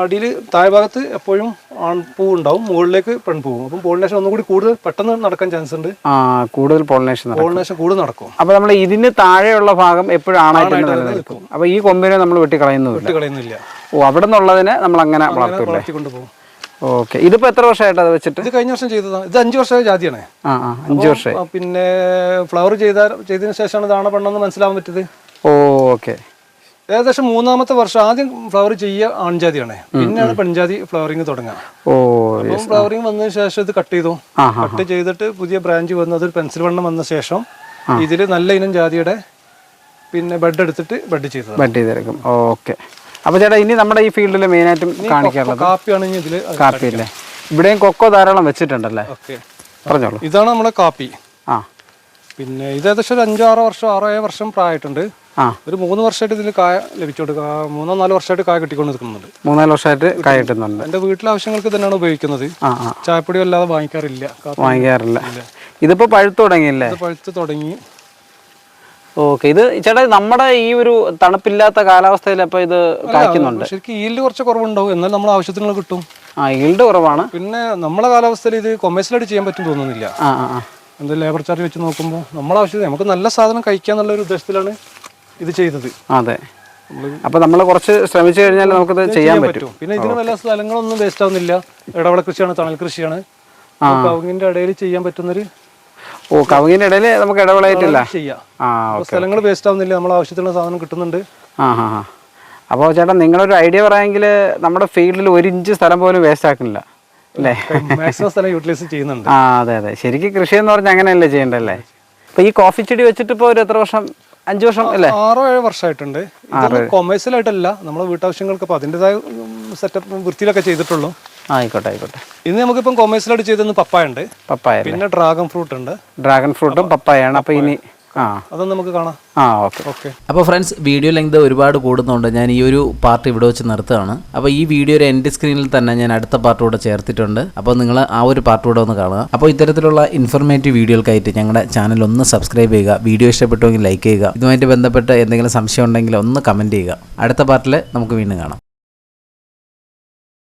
Speaker 1: അടിയിൽ താഴ്ഭാഗത്ത് എപ്പോഴും ആൺപൂ ഉണ്ടാവും. മുകളിലേക്ക് പെൺപൂവും അപ്പം പോളിനേഷൻ ഒന്നും കൂടി കൂടുതൽ പെട്ടെന്ന് നടക്കാൻ ചാൻസ് ഉണ്ട്.
Speaker 2: കൂടുതൽ പോളിനേഷൻ
Speaker 1: പോളിനേഷൻ കൂടുതൽ നടക്കും.
Speaker 2: അപ്പോൾ നമ്മൾ ഇതിന് താഴെയുള്ള ഭാഗം എപ്പോഴും ആണായിട്ട് നിലനിൽക്കും. അപ്പോൾ ഈ കൊമ്പിനെ നമ്മൾ വെട്ടിക്കളയുന്നു വെട്ടിക്കളയുന്നില്ല.
Speaker 1: വിട്ട് കളയുന്നില്ല
Speaker 2: ഓ അവിടെ നിന്നുള്ളതിനെ നമ്മൾ അങ്ങനെ
Speaker 1: വളർത്തിക്കൊണ്ട് പോകും
Speaker 2: ഓക്കെ. ഇതിപ്പോ എത്ര വർഷമായിട്ട് അത് വെച്ചിട്ട്?
Speaker 1: ഇത് കഴിഞ്ഞ വർഷം ചെയ്തതാണ്. ഇത് അഞ്ച് വർഷമായ ജാതിയാണ്.
Speaker 2: അഞ്ചു വർഷമായി.
Speaker 1: പിന്നെ ഫ്ലവർ ചെയ്ത ചെയ്തതിനു ശേഷമാണ് ഇതാണ് പെണ്ണെന്ന് മനസ്സിലാവാൻ പറ്റിയത്.
Speaker 2: ഓക്കെ.
Speaker 1: ഏകദേശം മൂന്നാമത്തെ വർഷം ആദ്യം ഫ്ലവർ ചെയ്യുക ആൺജാതിയാണ്. പിന്നെയാണ് പെൺജാതി ഫ്ലവറിങ് തുടങ്ങുക
Speaker 2: ഓ
Speaker 1: അപ്പം ഫ്ലവറിങ് വന്നതിന് ശേഷം ഇത് കട്ട് ചെയ്തു. കട്ട് ചെയ്തിട്ട് പുതിയ ബ്രാഞ്ച് വന്നു അതൊരു പെൻസിൽ വണ്ണം വന്ന ശേഷം ഇതിൽ നല്ല ഇനം ജാതിയുടെ പിന്നെ ബെഡ് എടുത്തിട്ട് ബെഡ് ചെയ്തത്
Speaker 2: ബെഡ് ചെയ്തെടുക്കും. ഓക്കെ. അപ്പോൾ ചേട്ടാ ഇനി നമ്മുടെ ഈ ഫീൽഡിൽ മെയിനായിട്ടും കാണിക്കാറുള്ളത്
Speaker 1: കാപ്പിയാണ് ഇതിൽ
Speaker 2: കാപ്പി അല്ലേ ഇവിടെയും കൊക്കോ ധാരാളം വെച്ചിട്ടുണ്ടല്ലേ? പറഞ്ഞോളൂ.
Speaker 1: ഇതാണ് നമ്മുടെ കാപ്പി.
Speaker 2: ആ.
Speaker 1: പിന്നെ ഇത് ഏകദേശം ഒരു അഞ്ചാറ് വർഷം ആറോ ഏഴ് വർഷം പ്രായമായിട്ടുണ്ട്.
Speaker 2: ആ.
Speaker 1: ഒരു മൂന്ന് വർഷമായിട്ട് ഇതിൽ കായ ലഭിച്ചോണ്ട് മൂന്നോ നാലോ വർഷമായിട്ട് കായ കിട്ടിക്കൊണ്ട് നിൽക്കുന്നുണ്ട്.
Speaker 2: മൂന്നാൽ വർഷമായിട്ട് കായ കിട്ടുന്നുണ്ട്.
Speaker 1: എന്റെ വീട്ടിലെ ആവശ്യങ്ങൾക്ക് തന്നെയാണ് ഉപയോഗിക്കുന്നത്. ചായപ്പൊടി അല്ലാതെ വാങ്ങിക്കാറില്ല.
Speaker 2: വാങ്ങിക്കാറില്ല. ഇതിപ്പോ പഴുത്തു തുടങ്ങിയില്ലേ?
Speaker 1: പഴുത്ത് തുടങ്ങി.
Speaker 2: ഓക്കെ. ഇത് ചേട്ടാ നമ്മുടെ ഈ ഒരു തണുപ്പില്ലാത്ത കാലാവസ്ഥയിൽ അപ്പൊ ഇത് കാണിക്കുന്നുണ്ട്
Speaker 1: ശരിക്കും ഈൽഡ് കുറച്ച് കുറവുണ്ടാവും. എന്നാൽ നമ്മൾ ആവശ്യത്തിനുള്ള കിട്ടും.
Speaker 2: ആ ഈൽഡ് കുറവാണ്.
Speaker 1: പിന്നെ നമ്മളെ കാലാവസ്ഥയിൽ ഇത് കൊമേഴ്സ്യലായിട്ട് ചെയ്യാൻ പറ്റും തോന്നുന്നില്ല.
Speaker 2: ആ
Speaker 1: ലേബർ ചാർജ് വെച്ച് നോക്കുമ്പോൾ നമ്മളെ ആവശ്യത്തിന് നമുക്ക് നല്ല സാധനം കഴിക്കുക എന്നുള്ള ഒരു ഉദ്ദേശത്തിലാണ് ഇത് ചെയ്തത്.
Speaker 2: അതെ. അപ്പൊ നമ്മൾ കുറച്ച് ശ്രമിച്ചു കഴിഞ്ഞാൽ നമുക്കത് ചെയ്യാൻ പറ്റും.
Speaker 1: പിന്നെ ഇതിന് വല്ല സ്ഥലങ്ങളൊന്നും വേസ്റ്റ് ആവുന്നില്ല. ഇടവള കൃഷിയാണ് തണൽ കൃഷിയാണ്. ഇടയിൽ ചെയ്യാൻ പറ്റുന്നൊരു
Speaker 2: ഓ കവുങ്ങിന്റെ ഇടയിൽ നമുക്ക് ഇടവേളയായിട്ടില്ല
Speaker 1: സ്ഥലങ്ങൾ വേസ്റ്റ് ആവുന്നില്ല. നമ്മൾ ആവശ്യത്തിനുള്ള സാധനം കിട്ടുന്നുണ്ട്.
Speaker 2: ആ ഹാ ഹാ അപ്പോൾ ചേട്ടാ നിങ്ങളൊരു ഐഡിയ പറയാമെങ്കിൽ നമ്മുടെ ഫീൽഡിൽ ഒരു ഇഞ്ച് സ്ഥലം പോലും വേസ്റ്റ് ആക്കുന്നില്ല. അല്ലേ?
Speaker 1: മാക്സിമം സ്ഥലം യൂട്ടിലൈസ് ചെയ്യുന്നുണ്ട്.
Speaker 2: ആ അതെ അതെ. ശരിക്കും കൃഷി എന്ന് പറഞ്ഞാൽ അങ്ങനെയല്ലേ ചെയ്യണ്ടല്ലേ അപ്പൊ ഈ കോഫി ചെടി വെച്ചിട്ട് ഇപ്പോൾ ഒരു എത്ര വർഷം അഞ്ച് വർഷം അല്ലേ?
Speaker 1: ആറോ ഏഴ് വർഷമായിട്ടുണ്ട്. ആയിട്ടല്ല. നമ്മളെ വീട്ടാവശ്യങ്ങൾക്ക് അപ്പൊ അതിന്റെതായ സെറ്റപ്പ് വൃത്തിയിലൊക്കെ ചെയ്തിട്ടുള്ളൂ.
Speaker 2: ആയിക്കോട്ടെ ആയിക്കോട്ടെ.
Speaker 1: ഇന്ന് നമുക്കിപ്പം കൊമേഴ്സിലോട് ചെയ്തെന്ന് പപ്പായ ഉണ്ട്
Speaker 2: പപ്പായ
Speaker 1: പിന്നെ ഡ്രാഗൺ ഫ്രൂട്ട് ഉണ്ട്.
Speaker 2: ഡ്രാഗൺ ഫ്രൂട്ടും പപ്പായാണ് അപ്പോൾ ഇനി ആ.
Speaker 1: അതൊന്നും നമുക്ക് കാണാം.
Speaker 2: ആ ഓക്കെ.
Speaker 1: ഓക്കെ.
Speaker 3: അപ്പോൾ ഫ്രണ്ട്സ് വീഡിയോ ലെങ്ത് ഒരുപാട് കൂടുന്നുണ്ട്. ഞാൻ ഈ ഒരു പാർട്ട് ഇവിടെ വെച്ച് നിർത്തുകയാണ്. അപ്പോൾ ഈ വീഡിയോയുടെ എൻഡ് സ്ക്രീനിൽ തന്നെ ഞാൻ അടുത്ത പാർട്ട് കൂടെ ചേർത്തിട്ടുണ്ട്. അപ്പോൾ നിങ്ങൾ ആ ഒരു പാർട്ട് കൂടെ ഒന്ന് കാണുക. അപ്പോൾ ഇത്തരത്തിലുള്ള ഇൻഫർമേറ്റീവ് വീഡിയോകൾക്കായിട്ട് ഞങ്ങളുടെ ചാനൽ ഒന്ന് സബ്സ്ക്രൈബ് ചെയ്യുക. വീഡിയോ ഇഷ്ടപ്പെട്ടുവെങ്കിൽ ലൈക്ക് ചെയ്യുക. ഇതുമായിട്ട് ബന്ധപ്പെട്ട് എന്തെങ്കിലും സംശയം ഉണ്ടെങ്കിൽ ഒന്ന് കമന്റ് ചെയ്യുക. അടുത്ത പാർട്ടിൽ നമുക്ക് വീണ്ടും കാണാം.